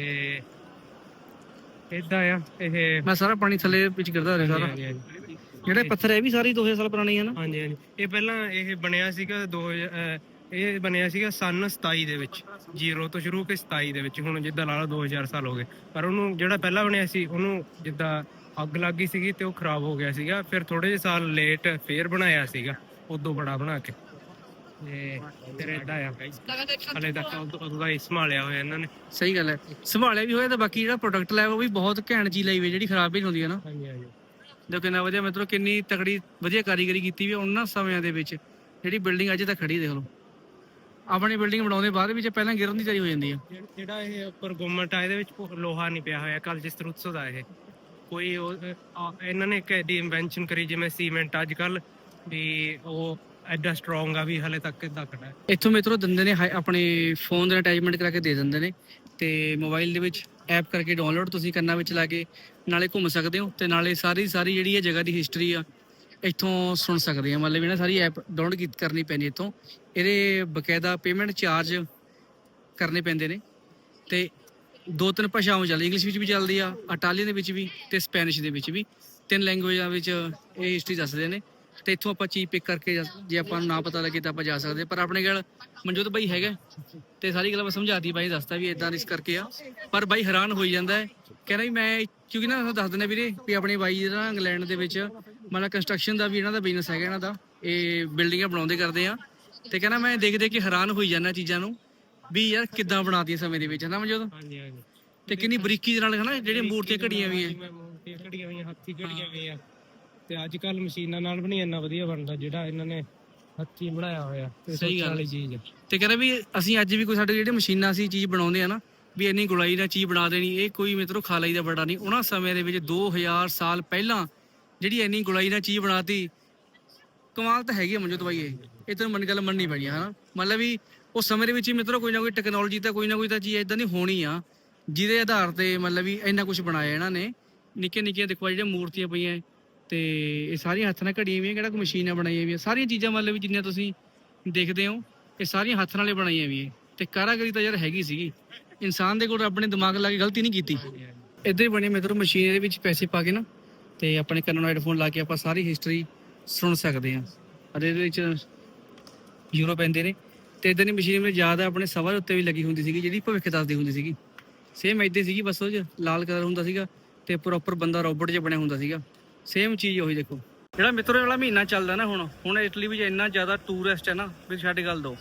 ਇਦਾਂ ਆ ਇਹ ਮੈਂ ਸਾਰਾ ਪਾਣੀ ਥੱਲੇ ਵਿੱਚ ਗਿਰਦਾ ਰਿਹਾ। ਸਾਰਾ। ਹਾਂਜੀ, ਹਾਂਜੀ। ਜਿਹੜੇ ਪੱਥਰ ਹੈ ਇਹ ਵੀ ਸਾਰੇ 2000 ਸਾਲ ਪੁਰਾਣੇ ਹੀ ਹਨ ਹਾਂਜੀ ਹਾਂਜੀ। ਇਹ ਪਹਿਲਾਂ ਇਹ ਬਣਿਆ ਸੀਗਾ 2000 ਅਹ, ਇਹ ਬਣਿਆ ਸੀਗਾ ਸਨ 27 ਦੇ ਵਿੱਚ। 0 ਤੋਂ ਸ਼ੁਰੂ ਹੋ ਕੇ 27 ਦੇ ਵਿੱਚ। ਹੁਣ ਜਿੱਦਾਂ ਲਾ ਲਓ 2000 ਸਾਲ ਹੋ ਗਏ। ਪਰ ਉਹਨੂੰ ਜਿਹੜਾ ਪਹਿਲਾਂ ਬਣਿਆ ਸੀ ਉਹਨੂੰ ਜਿੱਦਾਂ ਅੱਗ ਲੱਗ ਗਈ ਸੀਗੀ ਤੇ ਉਹ ਖਰਾਬ ਹੋ ਗਿਆ ਸੀਗਾ। ਫਿਰ ਥੋੜੇ ਜਿਹੇ ਸਾਲ ਲੇਟ ਫੇਰ ਬਣਾਇਆ ਸੀਗਾ। ਉਦੋਂ ਬੜਾ ਬਣਾ ਕੇ। ਤੇ ਫਿਰ ਏਦਾਂ ਆ ਹਲੇ ਤੱਕ ਉਦੋਂ ਉਦੋਂ ਦਾ ਹੀ ਸੰਭਾਲਿਆ ਹੋਇਆ ਇਹਨਾਂ ਨੇ। ਸਹੀ ਗੱਲ ਹੈ। ਸੰਭਾਲਿਆ ਵੀ ਹੋਇਆ ਤੇ ਬਾਕੀ ਜਿਹੜਾ ਪ੍ਰੋਡਕਟ ਲਾਇਆ ਉਹ ਵੀ ਬਹੁਤ ਘੈਂਟ ਚੀਜ਼ ਲਈ ਹੋਈ ਜਿਹੜੀ ਖਰਾਬ ਵੀ ਨਹੀਂ ਹੁੰਦੀ ਹੈ ਨਾ। ਹਾਂਜੀ ਹਾਂਜੀ। ਜੋ ਕਿੰਨਾ ਵਧੀਆ ਮਤਲਬ ਕਿੰਨੀ ਤਕੜੀ ਵਧੀਆ ਕਾਰੀਗਰੀ ਕੀਤੀ ਵੀ ਉਹਨਾਂ ਸਮਿਆਂ ਦੇ ਵਿੱਚ। ਜਿਹੜੀ ਬਿਲਡਿੰਗ ਅੱਜ ਤੱਕ ਖੜੀ ਦੇਖ ਲਓ। ਆਪਣੀ ਬਿਲਡਿੰਗ ਬਣਾਉਂਦੇ ਬਾਅਦ ਵਿੱਚ ਪਹਿਲਾਂ ਗਿਰਨ ਦੀ ਤਿਆਰੀ ਹੋ ਜਾਂਦੀ ਹੈ। ਜਿਹੜਾ- ਇਹ ਉੱਪਰ ਗੁੰਮਟ ਆ ਇਹਦੇ ਵਿੱਚ ਲੋਹਾ ਨਹੀਂ ਪਿਆ ਹੋਇਆ। ਕੱਲ ਜਿਸ ਤਰ੍ਹਾਂ ਦਾ ਇਹ। ਕੋਈ ਇਹਨਾਂ ਨੇ ਇੱਕ ਐਡੀ ਇਨਵੈਂਸ਼ਨ ਕਰੀ ਜਿਵੇਂ ਸੀਮੈਂਟ ਅੱਜ ਕੱਲ ਵੀ ਉਹ ਐਡਾ ਸਟਰੋਂਗ ਆ ਵੀ ਹਲੇ ਤੱਕ ਇਦਾਂ ਖੜਾ ਹੈ। ਇੱਥੋਂ ਮੇਤਰੋ ਦਿੰਦੇ ਨੇ ਹਾਈ- ਆਪਣੇ ਫੋਨ ਦੇ ਅਟੈਚਮੈਂਟ ਕਰਾ ਕੇ ਦੇ ਦਿੰਦੇ ਨੇ ਤੇ ਮੋਬਾਈਲ ਦੇ ਵਿੱਚ ਐਪ ਕਰਕੇ ਡਾਊਨਲੋਡ ਤੁਸੀਂ ਕੰਨਾਂ ਵਿੱਚ ਲਾ ਕੇ ਨਾਲੇ ਘੁੰਮ ਸਕਦੇ ਹੋ ਤੇ ਨਾਲੇ ਸਾਰੀ ਸਾਰੀ ਜਿਹੜੀ ਹੈ ਜਗ੍ਹਾ ਦੀ ਹਿਸਟਰੀ ਆ, ਇੱਥੋਂ ਸੁਣ ਸਕਦੇ ਆ। ਮਤਲਬ ਇਹਨਾਂ ਸਾਰੀ ਐਪ ਡਾਊਨਲੋਡ ਕੀ ਕਰਨੀ ਪੈਂਦੀ ਇੱਥੋਂ। ਇਹਦੇ ਬਕਾਇਦਾ ਪੇਮੈਂਟ ਚਾਰਜ ਕਰਨੇ ਪੈਂਦੇ ਨੇ ਤੇ ਦੋ ਤਿੰਨ ਭਾਸ਼ਾਵਾਂ ਚੱਲਦੀ ਇੰਗਲਿਸ਼ ਵਿੱਚ ਵੀ ਚੱਲਦੀ ਆ ਇਟਾਲੀਅਨ ਦੇ ਵਿੱਚ ਵੀ ਤੇ ਸਪੈਨਿਸ਼ ਦੇ ਵਿੱਚ ਵੀ। ਤਿੰਨ ਲੈਂਗੁਏਜਾਂ ਵਿੱਚ ਇਹ ਹਿਸਟਰੀ ਦੱਸਦੇ ਨੇ। ਤੇ ਇੱਥੋਂ ਆਪਾਂ ਚੀਜ਼ ਪਿਕ ਕਰਕੇ ਜਾ- ਜੇ ਆਪਾਂ ਨੂੰ ਨਾ ਪਤਾ ਲੱਗੇ ਤਾਂ ਆਪਾਂ ਜਾ ਸਕਦੇ ਹਾਂ। ਪਰ ਆਪਣੇ ਕੋਲ ਮਨਜੋਤ ਬਾਈ ਹੈਗਾ ਤੇ ਸਾਰੀ ਗੱਲਾਂ ਮੈਂ ਸਮਝਾਤੀ ਬਾਈ ਦੱਸਤਾ ਵੀ ਇਦਾਂ ਇਸ ਕਰਕੇ ਆ। ਪਰ ਬਾਈ ਹੈਰਾਨ ਹੋਈ ਜਾਂਦਾ ਹੈ। ਕਹਿੰਦਾ ਵੀ ਮੈਂ ਕਿਉਂਕਿ ਨਾ ਤੁਹਾਨੂੰ ਦੱਸ ਦਿੰਦੇ ਵੀਰੇ ਵੀ ਆਪਣੇ ਬਾਈ ਜਿਹੜਾ ਇੰਗਲੈਂਡ ਦੇ ਵਿੱਚ ਮਤਲਬ ਕੰਸਟਰਕਸ਼ਨ ਦਾ ਵੀ ਇਹਨਾਂ ਦਾ ਬਿਜ਼ਨਸ ਹੈਗਾ ਇਹਨਾਂ ਦਾ ਇਹ ਬਿਲਡਿੰਗਾਂ ਬਣਾਉਂਦੇ ਕਰਦੇ ਆ। ਤੇ ਕਹਿੰਦਾ ਮੈਂ ਦੇਖ ਦੇਖ ਕੇ ਹੈਰਾਨ ਹੋਈ ਜਾਂਦਾ ਚੀਜ਼ਾਂ ਨੂੰ ਵੀ ਯਾਰ ਕਿੱਦਾਂ ਬਣਾਤੀਆਂ ਸਮੇਂ ਦੇ ਵਿੱਚ ਹਨਾ ਮਨਜੋਤ? ਹਾਂਜੀ ਹਾਂਜੀ। ਤੇ ਕਿੰਨੀ ਬਰੀਕੀ ਦੇ ਨਾਲ ਹਨਾ ਜਿਹੜੀਆਂ ਮੂਰਤੀਆਂ ਘੜੀਆਂ ਵੀ ਆ। ਮੂਰਤੀਆਂ ਘੜੀਆਂ ਹੋਈਆਂ ਹੱਥੀ ਘੜੀਆਂ ਹੋਈਆਂ ਤੇ ਅੱਜ ਕੱਲ ਮਸ਼ੀਨਾਂ ਨਾਲ ਵੀ ਨਹੀਂ ਇੰਨਾ ਵਧੀਆ ਬਣਦਾ ਜਿਹੜਾ ਇਹਨਾਂ ਨੇ ਹੱਥੀ ਬਣਾਇਆ ਹੋਇਆ ਤੇ ਸਹੀ ਗੱਲ। ਵਾਲੀ ਚੀਜ਼ ਹੈ ਤੇ ਕਹਿੰਦਾ ਵੀ ਅਸੀਂ ਅੱਜ ਵੀ ਕੋਈ ਸਾਡੇ ਜਿਹੜੇ ਮਸ਼ੀਨਾਂ ਸੀ ਚੀਜ਼ ਬਣਾਉਂਦੇ ਆ ਨਾ ਵੀ ਇੰਨੀ ਗੁਲਾਈ ਨਾਲ ਚੀਜ਼ ਬਣਾ ਦੇਣੀ ਇਹ ਕੋਈ ਮਿੱਤਰੋ ਖਾਲਾਈ ਦਾ ਬੜਾ ਨਹੀਂ। ਉਹਨਾਂ ਸਮਿਆਂ ਦੇ ਵਿੱਚ 2000 ਸਾਲ ਪਹਿਲਾਂ ਜਿਹੜੀ ਇੰਨੀ ਗੁਲਾਈ ਨਾਲ ਚੀਜ਼ ਬਣਾਤੀ ਕਮਾਲ ਤਾਂ ਹੈਗੀ ਆ ਮਨਜੋਤ ਬਾਈ ਇਹ। ਇਹ ਤਾਂ ਮਨ ਗੱਲ ਮੰਨਣੀ ਪੈਣੀ ਆ ਹਨਾ? ਮਤਲਬ ਵੀ ਉਸ ਸਮੇਂ ਦੇ ਵਿੱਚ ਹੀ ਮਿੱਤਰੋ ਕੋਈ ਨਾ ਕੋਈ ਟੈਕਨੋਲੋਜੀ ਤਾਂ ਕੋਈ ਨਾ ਕੋਈ ਤਾਂ ਚੀਜ਼ ਇਦਾਂ ਦੀ ਹੋਣੀ ਆ ਜਿਹਦੇ ਆਧਾਰ ਤੇ ਮਤਲਬ ਵੀ ਇੰਨਾ ਕੁਝ ਬਣਾਇਆ ਇਹਨਾਂ ਨੇ। ਨਿੱਕੇ ਨਿੱਕੀਆਂ ਦੇਖੋ ਆਹ ਜਿਹੜੀਆਂ ਮੂਰਤੀਆਂ ਪਈਆਂ ਤੇ ਇਹ ਸਾਰੀਆਂ ਹੱਥ ਨਾਲ ਘੜੀਆਂ ਹੋਈਆਂ, ਕਿਹੜਾ ਕੋਈ ਮਸ਼ੀਨਾਂ ਬਣਾਈਆਂ ਹੋਈਆਂ। ਸਾਰੀਆਂ ਚੀਜ਼ਾਂ ਮਤਲਬ ਵੀ ਜਿੰਨੀਆਂ ਤੁਸੀਂ ਦੇਖਦੇ ਹੋ, ਇਹ ਸਾਰੀਆਂ ਹੱਥ ਨਾਲੇ ਬਣਾਈਆਂ ਵੀ ਤੇ ਕਾਰਾਗਰੀ ਤਾਂ ਯਾਰ ਹੈਗੀ ਸੀਗੀ। ਇਨਸਾਨ ਦੇ ਕੋਲ ਆਪਣੇ ਦਿਮਾਗ ਲਾ ਕੇ ਗਲਤੀ ਨਹੀਂ ਕੀਤੀ। ਇਦਾਂ ਹੀ ਬਣੀ ਮਿੱਤਰੋ, ਮਸ਼ੀਨ ਦੇ ਵਿੱਚ ਪੈਸੇ ਪਾ ਕੇ ਨਾ, ਤੇ ਆਪਣੇ ਕੰਨਾਂ ਨੂੰ ਹੈਡਫੋਨ ਲਾ ਕੇ ਆਪਾਂ ਸਾਰੀ ਹਿਸਟਰੀ ਸੁਣ ਸਕਦੇ ਹਾਂ। ਅਤੇ ਇਹਦੇ ਵਿੱਚ ਯੂਰੋ ਪੈਂਦੇ ਨੇ। ਤੇ ਇਦਾਂ ਦੀ ਮਸ਼ੀਨ ਮੈਨੂੰ ਯਾਦ ਹੈ ਆਪਣੇ ਸਭਾ ਦੇ ਉੱਤੇ ਵੀ ਲੱਗੀ ਹੁੰਦੀ ਸੀਗੀ, ਜਿਹੜੀ ਭਵਿੱਖ ਦੱਸਦੀ ਹੁੰਦੀ ਸੀਗੀ। ਸੇਮ ਇਦਾਂ ਸੀਗੀ, ਬਸ ਉਹ 'ਚ ਲਾਲ ਕਲਰ ਹੁੰਦਾ ਸੀਗਾ ਤੇ ਪ੍ਰੋਪਰ ਬੰਦਾ ਰੋਬੋਟ ਜਿਹਾ ਬਣਿਆ ਹੁੰਦਾ ਸੀਗਾ। ਸੇਮ ਚੀਜ਼ ਉਹੀ ਦੇਖੋ। ਜਿਹੜਾ ਮਿੱਤਰੋ ਵਾਲਾ ਮਹੀਨਾ ਚੱਲਦਾ ਨਾ ਹੁਣ ਹੁਣ ਇਟਲੀ ਵਿੱਚ ਇੰਨਾ ਜ਼ਿਆਦਾ ਟੂਰਿਸਟ ਹੈ ਨਾ, ਵੀ ਛੱਡ ਗੱਲ ਦੋ।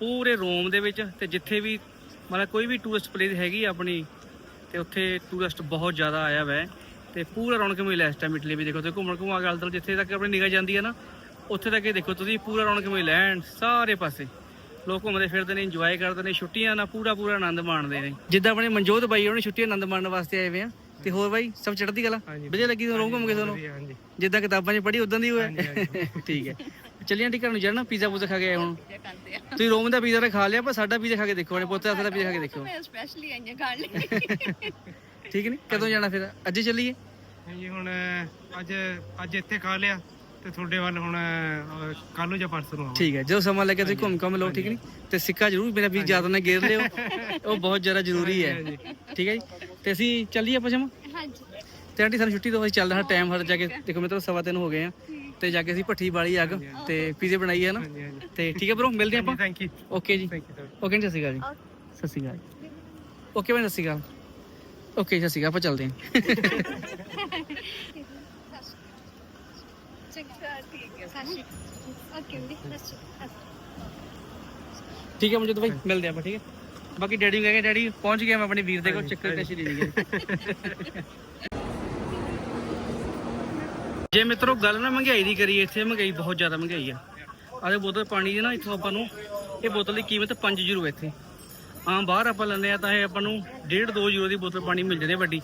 ਪੂਰੇ ਰੋਮ ਦੇ ਵਿੱਚ ਤੇ ਜਿੱਥੇ ਵੀ ਮਤਲਬ ਕੋਈ ਵੀ ਟੂਰਿਸਟ ਪਲੇਸ ਹੈਗੀ ਆਪਣੀ, ਤੇ ਉੱਥੇ ਟੂਰਿਸਟ ਬਹੁਤ ਜ਼ਿਆਦਾ ਆਇਆ ਵੈ। ਤੇ ਪੂਰਾ ਰੌਣਕ ਮੇਲਾ ਇਸ ਟਾਈਮ ਇਟਲੀ ਵੀ ਦੇਖੋ ਤੇ ਘੁੰਮਣ ਘੁਮਾ ਕੇ ਆਲਤਲ ਜਿੱਥੇ ਤੱਕ ਆਪਣੀ ਨਿਗਾਹ ਜਾਂਦੀ ਹੈ ਨਾ, ਉੱਥੇ ਤੱਕ ਇਹ ਦੇਖੋ, ਤੁਸੀਂ ਪੂਰਾ ਰੌਣਕ ਮੇਲਾ ਐਨ ਸਾਰੇ ਪਾਸੇ। ਲੋਕ ਘੁੰਮਦੇ ਫਿਰਦੇ ਨੇ ਇੰਜੋਏ ਕਰਦੇ ਨੇ, ਛੁੱਟੀਆਂ ਨਾਲ ਪੂਰਾ ਪੂਰਾ ਆਨੰਦ ਮਾਣਦੇ ਨੇ। ਜਿੱਦਾਂ ਆਪਣੇ ਮਨਜੋਤ ਬਾਈ ਉਹਨੇ ਛੁੱਟੀਆਂ ਆਨੰਦ ਮਾਣਨ ਵਾਸਤੇ ਆਏ ਵੇ ਆ ਤੇ ਹੋਰ ਬਾਈ ਸਭ ਚੜ੍ਹਦੀ ਕਲਾ। ਵਧੀਆ ਲੱਗੀ ਤੁਹਾਨੂੰ ਰੋਮ ਘੁੰਮ ਕੇ ਤੁਹਾਨੂੰ? ਹਾਂਜੀ ਜਿੱਦਾਂ ਕਿਤਾਬਾਂ 'ਚ ਪੜ੍ਹੀ ਉਦਾਂ ਦੀ ਹੋਇਆ ਠੀਕ ਹੈ। ਚੱਲੀਆਂ ਟੀ ਘਰ ਨੂੰ ਜਾਣਾ ਪੀਜ਼ਾ ਪੂਜ਼ਾ ਖਾ ਕੇ ਆਏ ਹੁਣ। ਤੁਸੀਂ ਰੋਮ ਦਾ ਪੀਜ਼ਾ ਤਾਂ ਖਾ ਲਿਆ ਪਰ ਸਾਡਾ ਪੀਜ਼ਾ ਖਾ ਕੇ ਦੇਖੋ ਆਪਣੇ ਪੁੱਤ ਦਾ ਪੀਜ਼ਾ ਖਾ ਕੇ ਦੇਖੋ। ਮੈਂ ਸਪੈਸ਼ਲੀ ਆਈਆਂ ਖਾਣ ਲਈ। ਠੀਕ ਨਹੀਂ? ਕਦੋਂ ਜਾਣਾ ਫਿਰ? ਅੱਜ ਚੱਲੀਏ? ਹਾਂਜੀ ਹੁਣ ਅੱਜ ਅੱਜ ਇੱਥੇ ਖਾ ਲਿਆ। ਤੇ ਤੁਹਾਡੇ ਵੱਲ ਹੁਣ ਕੱਲ ਨੂੰ ਜਾਂ ਪਰਸੋਂ ਨੂੰ ਆਵਾਂਗੇ। ਠੀਕ ਹੈ ਜਦੋਂ ਸਮਾਂ ਲੱਗੇ ਤੁਸੀਂ ਘੁੰਮ ਘੰਮ ਲਓ ਠੀਕ ਨਹੀਂ? ਤੇ ਸਿੱਕਾ ਜ਼ਰੂਰ ਮੇਰਾ ਵੀ ਜ਼ਿਆਦਾ ਨਾ ਗੇਰ ਲਿਓ। ਉਹ ਬਹੁਤ ਜ਼ਿਆਦਾ ਜ਼ਰੂਰੀ ਹੈ। ਠੀਕ ਹੈ ਜੀ? ਤੇ ਅਸੀਂ ਚੱਲੀਏ ਆਪਾਂ ਜਮ ਹਾਂਜੀ। ਤੇ ਆਂਟੀ ਸਾਨੂੰ ਛੁੱਟੀ ਤੋਂ ਅਸੀਂ ਚੱਲਦਾ ਹਾਂ ਟਾਈਮ ਹਰ ਜਾ ਕੇ। ਦੇਖੋ ਮੇਰੇ ਤੋਂ ਸਵਾ ਤਿੰਨ ਹੋ ਗਏ ਆ। ਤੇ ਜਾ ਕੇ ਅਸੀਂ ਭੱਠੀ ਵਾਲੀ ਅੱਗ ਤੇ ਪੀਜ਼ੇ ਬਣਾਈ ਹੈ ਨਾ? ਹਾਂਜੀ ਹਾਂਜੀ। ਤੇ ਠੀਕ ਹੈ ਬ్రో ਮਿਲਦੇ ਆਪਾਂ। ਥੈਂਕ ਯੂ ਓਕੇ ਜੀ। ਥੈਂਕ ਯੂ ਓਕੇ ਜੀ ਸਤਿ ਸ਼੍ਰੀ ਅਕਾਲ ਜੀ। ਸਤਿ ਸ਼੍ਰੀ ਅਕਾਲ ਓਕੇ ਮੈਂ ਸਤਿ ਸ਼੍ਰੀ ਅਕਾਲ। ਓਕੇ ਸਤਿ ਸ਼੍ਰੀ ਅਕਾਲ ਆਪਾਂ ਚੱਲਦੇ ਹਾਂ। ਚੰਗਾ ਠੀਕ ਹੈ। ਸਤਿ ਓਕੇ ਜੀ ਠੀਕ ਹੈ ਤਾਂ ਭਾਈ ਮਿਲਦੇ ਆਪਾਂ ਠੀਕ ਹੈ। ਬਾਕੀ ਡੈਡੀ ਨੂੰ ਕਹੇਗਾ ਡੈਡੀ ਪਹੁੰਚ ਗਿਆ ਮੈਂ ਆਪਣੇ ਵੀਰ ਦੇ ਕੋਲ ਚੱਕਰ ਕਸ਼ੀ ਦੇ ਜੇ ਮਿੱਤਰੋ ਗੱਲ ਨਾ ਮਹਿੰਗਾਈ ਦੀ ਕਰੀਏ ਇੱਥੇ ਮਹਿੰਗਾਈ ਬਹੁਤ ਜ਼ਿਆਦਾ ਮਹਿੰਗਾਈ ਆ। ਆਦੇ ਬੋਤਲ ਪਾਣੀ ਦੀ ਨਾ ਇੱਥੋਂ ਆਪਾਂ ਨੂੰ ਇਹ ਬੋਤਲ ਦੀ ਕੀਮਤ 5 ਯੂਰੋ ਇੱਥੇ। ਆਮ ਬਾਹਰ ਆਪਾਂ ਲੈਂਦੇ ਆ ਤਾਂ ਇਹ ਆਪਾਂ ਨੂੰ 1.5 2 ਯੂਰੋ ਦੀ ਬੋਤਲ ਪਾਣੀ ਮਿਲ ਜਾਂਦੀ ਹੈ ਵੱਡੀ।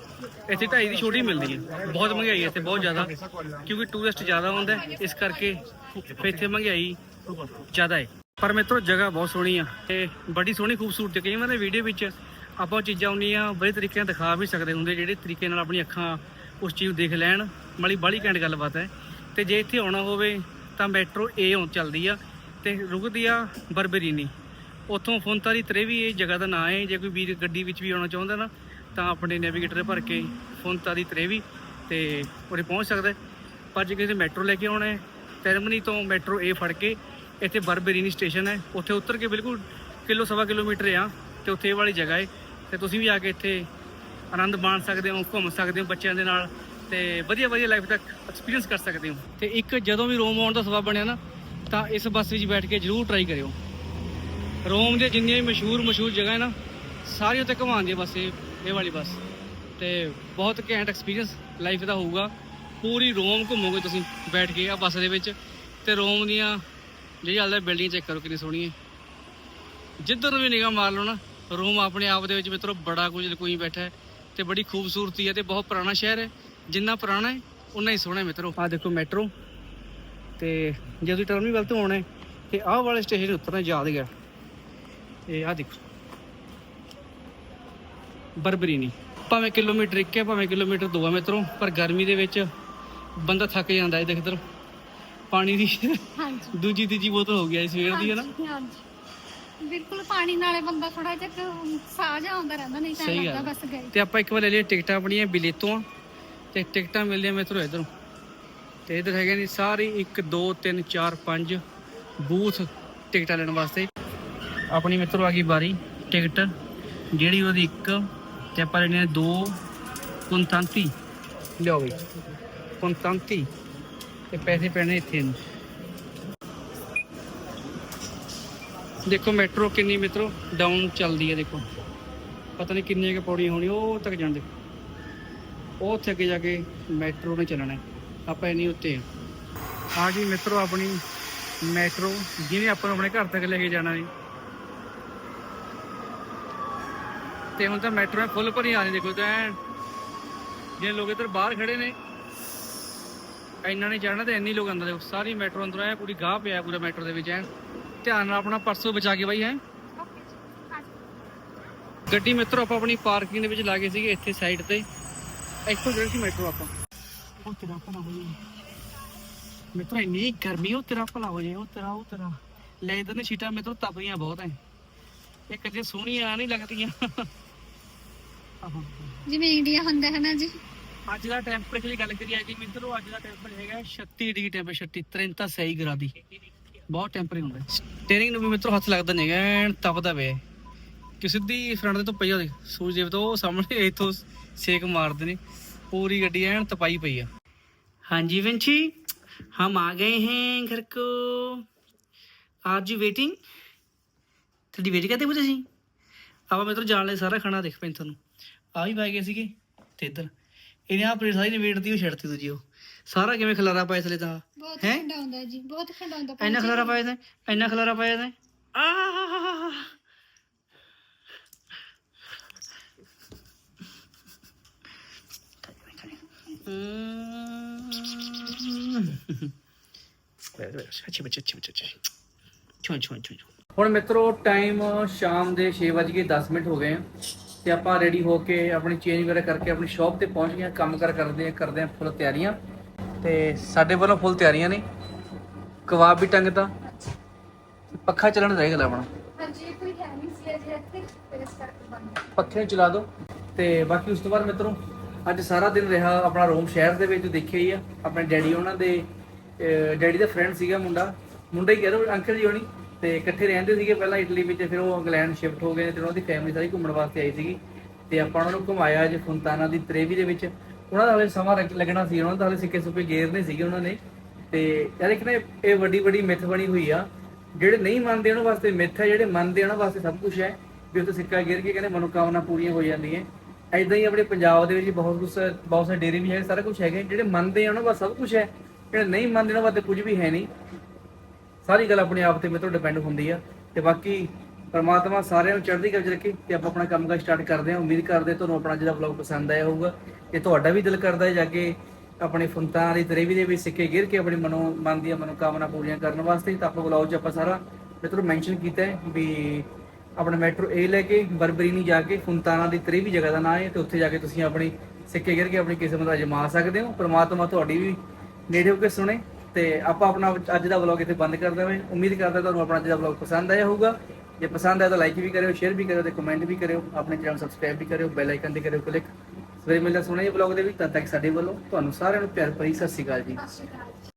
ਇੱਥੇ 2.5 ਦੀ ਛੋਟੀ ਮਿਲਦੀ ਹੈ। ਬਹੁਤ ਮਹਿੰਗਾਈ ਹੈ ਇੱਥੇ, ਬਹੁਤ ਜ਼ਿਆਦਾ। ਕਿਉਂਕਿ ਟੂਰਿਸਟ ਜ਼ਿਆਦਾ ਆਉਂਦਾ ਇਸ ਕਰਕੇ ਇੱਥੇ ਮਹਿੰਗਾਈ ਜ਼ਿਆਦਾ ਹੈ। ਪਰ ਮਿੱਤਰੋ, ਜਗ੍ਹਾ ਬਹੁਤ ਸੋਹਣੀ ਆ ਤੇ ਬੜੀ ਸੋਹਣੀ ਖੂਬਸੂਰਤ ਹੈ। ਕਈ ਵਾਰ ਵੀਡੀਓ ਵਿੱਚ ਆਪਾਂ ਉਹ ਚੀਜ਼ਾਂ ਹੁੰਦੀਆਂ ਬੜੇ ਤਰੀਕੇ ਨਾਲ ਦਿਖਾ ਵੀ ਸਕਦੇ ਹੁੰਦੇ, ਜਿਹੜੇ ਤਰੀਕੇ ਨਾਲ ਆਪਣੀ ਅੱਖਾਂ ਉਸ ਚੀਜ਼ ਨੂੰ ਦੇਖ ਲੈਣ। ਮਲੀ ਬਾਲੀ ਘੈਂਟ ਗੱਲਬਾਤ ਹੈ। ਤੇ ਜੇ ਇੱਥੇ ਆਉਣਾ ਹੋਵੇ ਤਾਂ ਮੈਟਰੋ ਏ ਚੱਲਦੀ ਆ ਤੇ ਰੁਕਦੀ ਆ ਬਰਬਰੀਨੀ। ਉੱਥੋਂ ਫੁੰਤਾਰੀ ਤਰੇਵੀ ਇਹ ਜਗ੍ਹਾ ਦਾ ਨਾਂ ਹੈ, ਜੇ ਕੋਈ ਵੀਰ ਗੱਡੀ ਵਿੱਚ ਵੀ ਆਉਣਾ ਚਾਹੁੰਦਾ ਨਾ, ਤਾਂ ਆਪਣੇ ਨੈਵੀਗੇਟਰ ਭਰ ਕੇ ਫੁੰਤਾਰੀ ਤ੍ਰੇਵੀ ਤੇ ਉਰੇ ਪਹੁੰਚ ਸਕਦਾ ਪਰ ਜੇ ਕਿਸੇ ਮੈਟਰੋ ਲੈ ਕੇ ਆਉਣਾ ਹੈ ਟਰਮਨੀ ਤੋਂ ਮੈਟਰੋ ਏ ਫੜ ਕੇ ਇੱਥੇ ਬਰਬਰੀਨੀ ਸਟੇਸ਼ਨ ਹੈ। ਉੱਥੇ ਉਤਰ ਕੇ ਬਿਲਕੁਲ ਕਿਲੋ ਸਵਾ ਕਿਲੋਮੀਟਰ ਆ ਤੇ ਉੱਥੇ ਇਹ ਵਾਲੀ ਜਗ੍ਹਾ ਹੈ। ਤੇ ਤੁਸੀਂ ਵੀ ਆ ਕੇ ਇੱਥੇ ਆਨੰਦ ਮਾਣ ਸਕਦੇ ਹੋ, ਘੁੰਮ ਸਕਦੇ ਹੋ ਬੱਚਿਆਂ ਦੇ ਨਾਲ ਤੇ ਵਧੀਆ ਵਧੀਆ ਲਾਈਫ ਦਾ ਐਕਸਪੀਰੀਅੰਸ ਕਰ ਸਕਦੇ ਹੋ। ਤੇ ਇੱਕ ਜਦੋਂ ਵੀ ਰੋਮ ਆਉਣ ਦਾ ਸਬਬ ਬਣਿਆ ਨਾ, ਤਾਂ ਇਸ ਬੱਸ ਵਿੱਚ ਬੈਠ ਕੇ ਜਰੂਰ ਟਰਾਈ ਕਰਿਓ। ਰੋਮ ਦੇ ਜਿੰਨੀਆਂ ਵੀ ਮਸ਼ਹੂਰ ਮਸ਼ਹੂਰ ਜਗ੍ਹਾ ਹੈ ਨਾ ਸਾਰੀ ਉੱਤੇ ਘੁਮਾਉਂਦੀ ਹੈ ਬੱਸ ਇਹ ਇਹ ਵਾਲੀ ਬੱਸ। ਤੇ ਬਹੁਤ ਘੈਂਟ ਐਕਸਪੀਰੀਅੰਸ ਲਾਈਫ ਦਾ ਹੋਊਗਾ। ਪੂਰੀ ਰੋਮ ਘੁੰਮੋਗੇ ਤੁਸੀਂ, ਬੈਠ ਕੇ ਆ ਬੱਸ ਦੇ ਵਿੱਚ। ਤੇ ਰੋਮ ਦੀਆਂ ਜਿਹੜੀ ਹਾਲੇ ਬਿਲਡਿੰਗ ਚੈੱਕ ਕਰੋ ਕਿੰਨੀ ਸੋਹਣੀ ਹੈ। ਜਿੱਧਰ ਨੂੰ ਵੀ ਨਿਗਾਹ ਮਾਰ ਲਓ ਨਾ, ਰੋਮ ਆਪਣੇ ਆਪ ਦੇ ਵਿੱਚ ਮਿੱਤਰੋ ਬੜਾ ਕੁਝ ਲੁਕੋਈ ਬੈਠਾ ਹੈ। ਤੇ ਬੜੀ ਖੂਬਸੂਰਤੀ ਹੈ ਤੇ ਬਹੁਤ ਪੁਰਾਣਾ ਸ਼ਹਿਰ ਹੈ। ਜਿੰਨਾ ਪੁਰਾਣਾ ਹੈ ਉਨਾ ਹੀ ਸੋਹਣਾ ਹੈ ਮਿੱਤਰੋ। ਆ ਦੇਖੋ ਮੈਟਰੋ। ਤੇ ਜੇ ਤੁਸੀਂ ਟਰਮੀਨਲ ਤੋਂ ਆਉਣਾ ਹੈ, ਤੇ ਆਹ ਵਾਲੇ ਸਟੇਸ਼ਨ ਉਤਰਨਾ ਯਾਦ ਗਿਆ ਇਹ ਆ ਦੇਖੋ। ਬਰਬਰੀਨੀ ਭਾਵੇਂ ਕਿਲੋਮੀਟਰ ਇੱਕ ਹੈ ਭਾਵੇਂ ਕਿਲੋਮੀਟਰ ਦੋ ਹੈ ਮਿੱਤਰੋ ਪਰ ਗਰਮੀ ਦੇ ਵਿੱਚ ਬੰਦਾ ਥੱਕ ਜਾਂਦਾ ਹੈ ਦੇਖ ਇੱਧਰ। ਪਾਣੀ ਦੀ ਹਾਂਜੀ। ਦੂਜੀ ਤੀਜੀ ਬੋਤਲ ਹੋ ਗਿਆ ਇਸ ਸਵੇਰ ਦੀ ਹੈ ਨਾ? ਹਾਂਜੀ, ਬਿਲਕੁਲ ਪਾਣੀ ਨਾਲੇ ਬੰਦਾ ਥੋੜਾ ਜਿਹਾ ਸਾਹ ਜਿਹਾ ਆਉਂਦਾ ਰਹਿੰਦਾ ਨਹੀਂ ਤਾਂ ਲੱਗਦਾ। ਬਸ ਗਏ। ਤੇ ਆਪਾਂ ਇੱਕ ਵਾਰ ਲੈ ਲਈਏ ਟਿਕਟਾਂ ਆਪਣੀਆਂ ਬਿਲੇਤੋਂ। ਤੇ ਟਿਕਟਾਂ ਮਿਲਦੀਆਂ ਮਿੱਤਰੋ ਇਧਰੋਂ। ਤੇ ਇਧਰ ਹੈਗੇ ਨੇ ਸਾਰੇ 1 2 3 4 5 ਬੂਥ ਟਿਕਟਾਂ ਲੈਣ ਵਾਸਤੇ। ਆਪਣੀ ਮਿੱਤਰੋ ਆ ਗਈ ਬਾਰੀ, ਟਿਕਟ, ਜਿਹੜੀ ਉਹਦੀ ਇੱਕ ਤੇ ਆਪਾਂ ਲੈਣੇ ਦੋ ਕੁੰਤਾਂਤੀ। ਲਿਓ ਬਈ, ਕੁੰਤਾਂਤੀ ਤੇ ਪੈਸੇ ਪੈਣੇ ਇੱਥੇ। ਨੂੰ ਦੇਖੋ ਮੈਟਰੋ ਕਿੰਨੀ ਮਿੱਤਰੋ ਡਾਊਨ ਚੱਲਦੀ ਹੈ ਦੇਖੋ। ਪਤਾ ਨਹੀਂ ਕਿੰਨੀਆਂ ਕੁ ਪੌੜੀਆਂ ਹੋਣੀ ਉਹ ਤੱਕ ਜਾਂਦੇ ਉਹ ਉੱਥੇ ਅੱਗੇ ਜਾ ਕੇ ਮੈਟਰੋ ਨੇ ਚੱਲਣਾ ਆਪਾਂ ਇੰਨੀ ਉੱਤੇ ਆ ਆ ਜੀ ਮਿੱਤਰੋ ਆਪਣੀ ਮੈਟਰੋ ਜਿਹਨੇ ਆਪਾਂ ਨੂੰ ਆਪਣੇ ਘਰ ਤੱਕ ਲੈ ਕੇ ਜਾਣਾ ਹੈ। ਤੇ ਹੁਣ ਤਾਂ ਮੈਟਰੋ ਫੁੱਲ ਭਰੀ ਆ ਰਹੀ ਦੇਖੋ ਤਾਂ ਐਨ ਜੇ ਲੋਕ ਇੱਧਰ ਬਾਹਰ ਖੜੇ ਨੇ, ਇੰਨਾ ਨਹੀਂ ਚੜਨਾ ਤੇ ਇੰਨੀ ਲੋਕ ਅੰਦਰ ਦੇਖੋ ਸਾਰੀ ਮੈਟਰੋ ਅੰਦਰ ਆਇਆ ਪੂਰੀ ਗਾਹ ਪਿਆ ਪੂਰਾ ਮੈਟਰੋ ਦੇ ਵਿੱਚ ਐ। ਧਿਆਨ ਨਾਲ ਆਪਣਾ ਪਰਸੋਂ ਬਚਾ ਕੇ ਬਾਈ, ਹੈ। ਗੱਡੀ ਮਿੱਤਰੋ, ਆਪਾਂ ਆਪਣੀ ਪਾਰਕਿੰਗ ਦੇ ਵਿੱਚ ਲਾ ਗਏ ਸੀਗੇ ਇੱਥੇ ਸਾਈਡ ਤੇ। ਇੱਥੋਂ ਜਿਹੜੇ ਸੀ ਮੈਟਰੋ ਆਪਾਂ। ਉਹ ਤੇਰਾ ਭਲਾ ਹੋ ਜਾਏ ਮਿੱਤਰੋ, ਇੰਨੀ ਗਰਮੀ, ਉਹ ਤੇਰਾ ਭਲਾ ਹੋ ਜਾਏ ਉਹ ਤੇਰਾ ਉਹ ਤੇਰਾ। ਲੈ ਇਧਰ ਨੇ ਸੀਟਾਂ ਮਿੱਤਰੋ, ਤਪੀਆਂ ਬਹੁਤ ਐ। ਇਹ ਕਦੇ ਸੋਹਣੀਆਂ ਨਹੀਂ ਲੱਗਦੀਆਂ। ਜਿਵੇਂ ਇੰਡੀਆ ਹੁੰਦਾ ਹੈ ਨਾ ਜੀ ਅੱਜ ਦਾ ਟੈਂਪਰੇਚਰ ਦੀ ਗੱਲ ਕਰੀਏ ਜੀ ਮਿੱਤਰੋ ਅੱਜ ਦਾ ਟੈਂਪਰੇਚਰ ਹੈਗਾ 36 ਡਿਗਰੀ ਟੈਂਪਰੇਚਰ 36 ਤਰੰਤਾ ਸਹੀ ਗਰਾਦੀ ਬਹੁਤ ਟੈਂਪਰੇਚਰ ਹੁੰਦਾ ਸਟੀਅਰਿੰਗ ਨੂੰ ਵੀ ਮਿੱਤਰੋ ਹੱਥ ਲੱਗਦਾ ਨਹੀਂ ਹੈਗਾ ਐਨ ਤਪਦਾ ਵੇ ਕਿ ਸਿੱਧੀ ਫਰੰਟ ਦੇ ਤੋਂ ਪਈ ਆ ਸੂਰਜ ਦੇਵ ਤੋਂ ਉਹ ਸਾਹਮਣੇ ਇੱਥੋਂ ਸੇਕ ਮਾਰਦੇ ਨੇ ਪੂਰੀ ਗੱਡੀ ਐਨ ਤਪਾਈ ਪਈ ਆ ਹਾਂਜੀ ਵਿੰਚੀ ਹਮ ਆ ਗਏ हैं घर को आज वेटिंग ਤੁਹਾਡੀ ਵੇਟ ਕਰਦੇ ਪੁੱਛੇ ਸੀ ਆਪਾਂ ਮੇਰੇ ਤੋਂ ਜਾਣ ਲਈ ਸਾਰਾ ਖਾਣਾ ਦੇਖ ਪੈਂ ਤੁਹਾਨੂੰ ਆ ਵੀ ਪੈ ਗਏ ਸੀਗੇ ਤੇ ਇੱਧਰ। ਇਹਨੇ ਆ ਪਲੇਟ ਸਾਰੀ ਨੇ ਵੇਟ ਦੀ ਉਹ ਛੱਡਤੀ ਦੂਜੀ ਉਹ। ਸਾਰਾ ਕਿਵੇਂ ਖਲਾਰਾ ਪਾਇਆ ਥਲੇ ਤਾਂ? ਬਹੁਤ ਹੈਂ? ਠੰਡਾ ਹੁੰਦਾ ਜੀ ਬਹੁਤ ਠੰਡਾ ਹੁੰਦਾ ਇੰਨਾ ਖਲਾਰਾ ਪਾਇਆ ਤਾਂ ਇੰਨਾ ਖਲਾਰਾ ਪਾਇਆ ਤਾਂ। ਆਹ ਅੱਛੇ ਬੱਚੇ ਅੱਛੇ ਬੱਚੇ ਅੱਛੇ ਛੋਂ ਛੋਂ ਛੋਂ ਹੁਣ ਮਿੱਤਰੋ ਟਾਈਮ ਸ਼ਾਮ ਦੇ 6:10 ਮਿੰਟ ਹੋ ਗਏ ਆ। ਤੇ ਆਪਾਂ ਰੈਡੀ ਹੋ ਕੇ ਆਪਣੀ ਚੇਂਜ ਵਗੈਰਾ ਕਰਕੇ ਆਪਣੀ ਸ਼ਾਪ ਤੇ ਪਹੁੰਚ ਗਏ ਕੰਮ ਕਰ ਕਰਦੇ ਆ ਕਰਦੇ ਆ ਫੁੱਲ ਤਿਆਰੀਆਂ। ਤੇ ਸਾਡੇ ਵੱਲੋਂ ਫੁੱਲ ਤਿਆਰੀਆਂ ਨੇ। ਕਬਾਬ ਵੀ ਟੰਗਦਾ ਪੱਖਾ ਚੱਲਣ ਰਹੇਗਾ ਆਪਣਾ। ਹਾਂਜੀ ਕੋਈ ਹੈ ਨਹੀਂ ਸੀ ਅਜੇ ਇੱਥੇ ਫਿਰ ਇਸ ਕਰਕੇ ਬੰਦ ਪੱਖੇ ਨੂੰ ਚਲਾ ਦਿਓ ਤੇ ਬਾਕੀ ਉਸ ਤੋਂ ਬਾਅਦ ਮਿੱਤਰੋ ਅੱਜ ਸਾਰਾ ਦਿਨ ਰਿਹਾ ਆਪਣਾ ਰੋਮ ਸ਼ਹਿਰ ਦੇ ਵਿੱਚ ਦੇਖਿਆ ਹੀ ਆ। ਆਪਣੇ ਡੈਡੀ ਉਹਨਾਂ ਦੇ ਡੈਡੀ ਦਾ ਫਰੈਂਡ ਸੀਗਾ ਮੁੰਡਾ। ਮੁੰਡਾ ਹੀ ਕਹਿ ਦੋ ਅੰਕਲ ਜੀ ਹੋਣੀ। ਤੇ ਇਕੱਠੇ ਰਹਿੰਦੇ ਸੀਗੇ ਪਹਿਲਾਂ ਇਟਲੀ ਵਿੱਚ, ਫਿਰ ਉਹ ਇੰਗਲੈਂਡ ਸ਼ਿਫਟ ਹੋ ਗਏ ਤੇ ਉਹਨਾਂ ਦੀ ਫੈਮਿਲੀ ਸਾਰੀ ਘੁੰਮਣ ਵਾਸਤੇ ਆਈ ਸੀਗੀ ਤੇ ਆਪਾਂ ਉਹਨਾਂ ਨੂੰ ਘੁਮਾਇਆ ਜੇ ਫੁੰਤਾਨਾ ਦੀ ਤਰੇਵੀ ਦੇ ਵਿੱਚ। ਉਹਨਾਂ ਦਾ ਹਲੇ ਸਮਾਂ ਲੱਗਣਾ ਸੀ, ਉਹਨਾਂ ਦਾ ਹਲੇ ਸਿੱਕੇ ਸੁੱਕੇ ਗੇਰਨੇ ਸੀਗੇ ਉਹਨਾਂ ਨੇ। ਤੇ ਯਾਰ ਇੱਕ ਨਾ ਇਹ ਵੱਡੀ ਵੱਡੀ ਮਿੱਥ ਬਣੀ ਹੋਈ ਆ, ਜਿਹੜੇ ਨਹੀਂ ਮੰਨਦੇ ਉਹਨਾਂ ਵਾਸਤੇ ਮਿੱਥ ਹੈ, ਜਿਹੜੇ ਮੰਨਦੇ ਉਹਨਾਂ ਵਾਸਤੇ ਸਭ ਕੁਝ ਹੈ, ਵੀ ਉੱਥੇ ਸਿੱਕਾ ਗੇਰ ਕੇ ਕਹਿੰਦੇ ਮਨੋਕਾਮਨਾ ਪੂਰੀਆਂ ਹੋ ਜਾਂਦੀਆਂ। ਐਦਾਂ ਹੀ ਆਪਣੇ ਪੰਜਾਬ ਦੇ ਵਿੱਚ ਬਹੁਤ ਕੁਝ ਬਹੁਤ ਸਾਰੇ ਡੇਰੇ ਵੀ ਹੈ ਸਾਰਾ ਕੁਝ ਹੈਗੇ, ਜਿਹੜੇ ਮੰਨਦੇ ਆ ਉਹਨਾਂ ਵਾਸਤੇ ਸਭ ਕੁਝ ਹੈ, ਜਿਹੜੇ ਨਹੀਂ ਮੰਨਦੇ ਉਹਨਾਂ ਵਾਸਤੇ ਕੁਝ ਵੀ ਹੈ ਨਹੀਂ। ਸਾਰੀ ਗੱਲ ਆਪਣੇ ਆਪ ਤੇ ਮੇਰੇ ਤੋਂ ਡਿਪੈਂਡ ਹੁੰਦੀ ਆ ਤੇ ਬਾਕੀ ਪਰਮਾਤਮਾ ਸਾਰਿਆਂ ਨੂੰ ਚੜ੍ਹਦੀ ਕਲਾ 'ਚ ਰੱਖੇ ਤੇ ਆਪਾਂ ਆਪਣਾ ਕੰਮ ਕਾਜ ਸਟਾਰਟ ਕਰਦੇ ਹਾਂ। ਉਮੀਦ ਕਰਦੇ ਹਾਂ ਤੁਹਾਨੂੰ ਆਪਣਾ ਜਿਹੜਾ ਵਲੌਗ ਪਸੰਦ ਆਇਆ ਹੋਊਗਾ। ਤੇ ਤੁਹਾਡਾ ਵੀ ਦਿਲ ਕਰਦਾ ਹੈ ਜਾ ਕੇ ਆਪਣੇ ਫੁੰਤਾਂ ਦੀ ਤਰੇਵੀ ਦੇ ਵਿੱਚ ਸਿੱਕੇ ਗਿਰ ਕੇ ਆਪਣੇ ਮਨੋ ਮਨ ਦੀਆਂ ਮਨੋਕਾਮਨਾ ਪੂਰੀਆਂ ਕਰਨ ਵਾਸਤੇ ਤਾਂ ਆਪਾਂ ਵਲੌਗ 'ਚ ਆਪਾਂ ਸਾਰਾ ਮਿੱਤਰੋ ਮੈਂਸ਼ਨ ਕੀਤਾ ਹੈ ਵੀ ਆਪਣਾ ਮੈਟਰੋ ਏ ਲੈ ਕੇ ਬਰਬਰੀਨੀ ਜਾ ਕੇ ਫੁੰਤਾਨਾ ਦੀ ਤਰੇਵੀ ਜਗ੍ਹਾ ਦਾ ਨਾਮ ਹੈ ਤੇ ਉੱਥੇ ਜਾ ਕੇ ਤੁਸੀਂ ਆਪਣੀ ਸਿੱਕੇ ਗਿਰ ਕੇ ਆਪਣੀ ਕਿਸਮਤ ਅਜਮਾ ਸਕਦੇ ਹੋ। ਪ੍ਰਮਾਤਮਾ ਤੁਹਾਡੀ ਵੀ ਨੇੜੇ ਹੋ ਕੇ ਸੁਣੇ। ਤੇ ਆਪਾਂ ਆਪਣਾ ਅੱਜ ਦਾ ਵਲੌਗ ਇੱਥੇ ਬੰਦ ਕਰ ਹਾਂ। ਉਮੀਦ ਕਰਦਾ ਤੁਹਾਨੂੰ ਆਪਣਾ ਅੱਜ ਦਾ ਵਲੌਗ ਪਸੰਦ ਆਇਆ ਹੋਊਗਾ। ਜੇ ਪਸੰਦ ਆਇਆ ਤਾਂ ਲਾਈਕ ਵੀ ਕਰਿਓ ਸ਼ੇਅਰ ਵੀ ਕਰਿਓ ਤੇ ਕਮੈਂਟ ਵੀ ਕਰਿਓ। ਆਪਣੇ ਚੈਨਲ ਸਬਸਕ੍ਰਾਈਬ ਵੀ ਕਰਿਓ ਬੈਲ ਆਈਕਨ ਤੇ ਕਰਿਓ ਕਲਿੱਕ ਸਵੇਰੇ ਮਿਲਦਾ ਸੁਣਿਆ ਵਲੌਗ ਦੇ ਵਿੱਚ। ਤਦ ਤੱਕ ਸਾਡੇ ਵੱਲੋਂ ਤੁਹਾਨੂੰ ਸਾਰਿਆਂ ਨੂੰ ਪਿਆਰ ਭਰੀ ਸਤਿ ਸ਼੍ਰੀ ਅਕਾਲ ਜੀ। ਸਤਿ ਸ਼੍ਰੀ ਅਕਾਲ।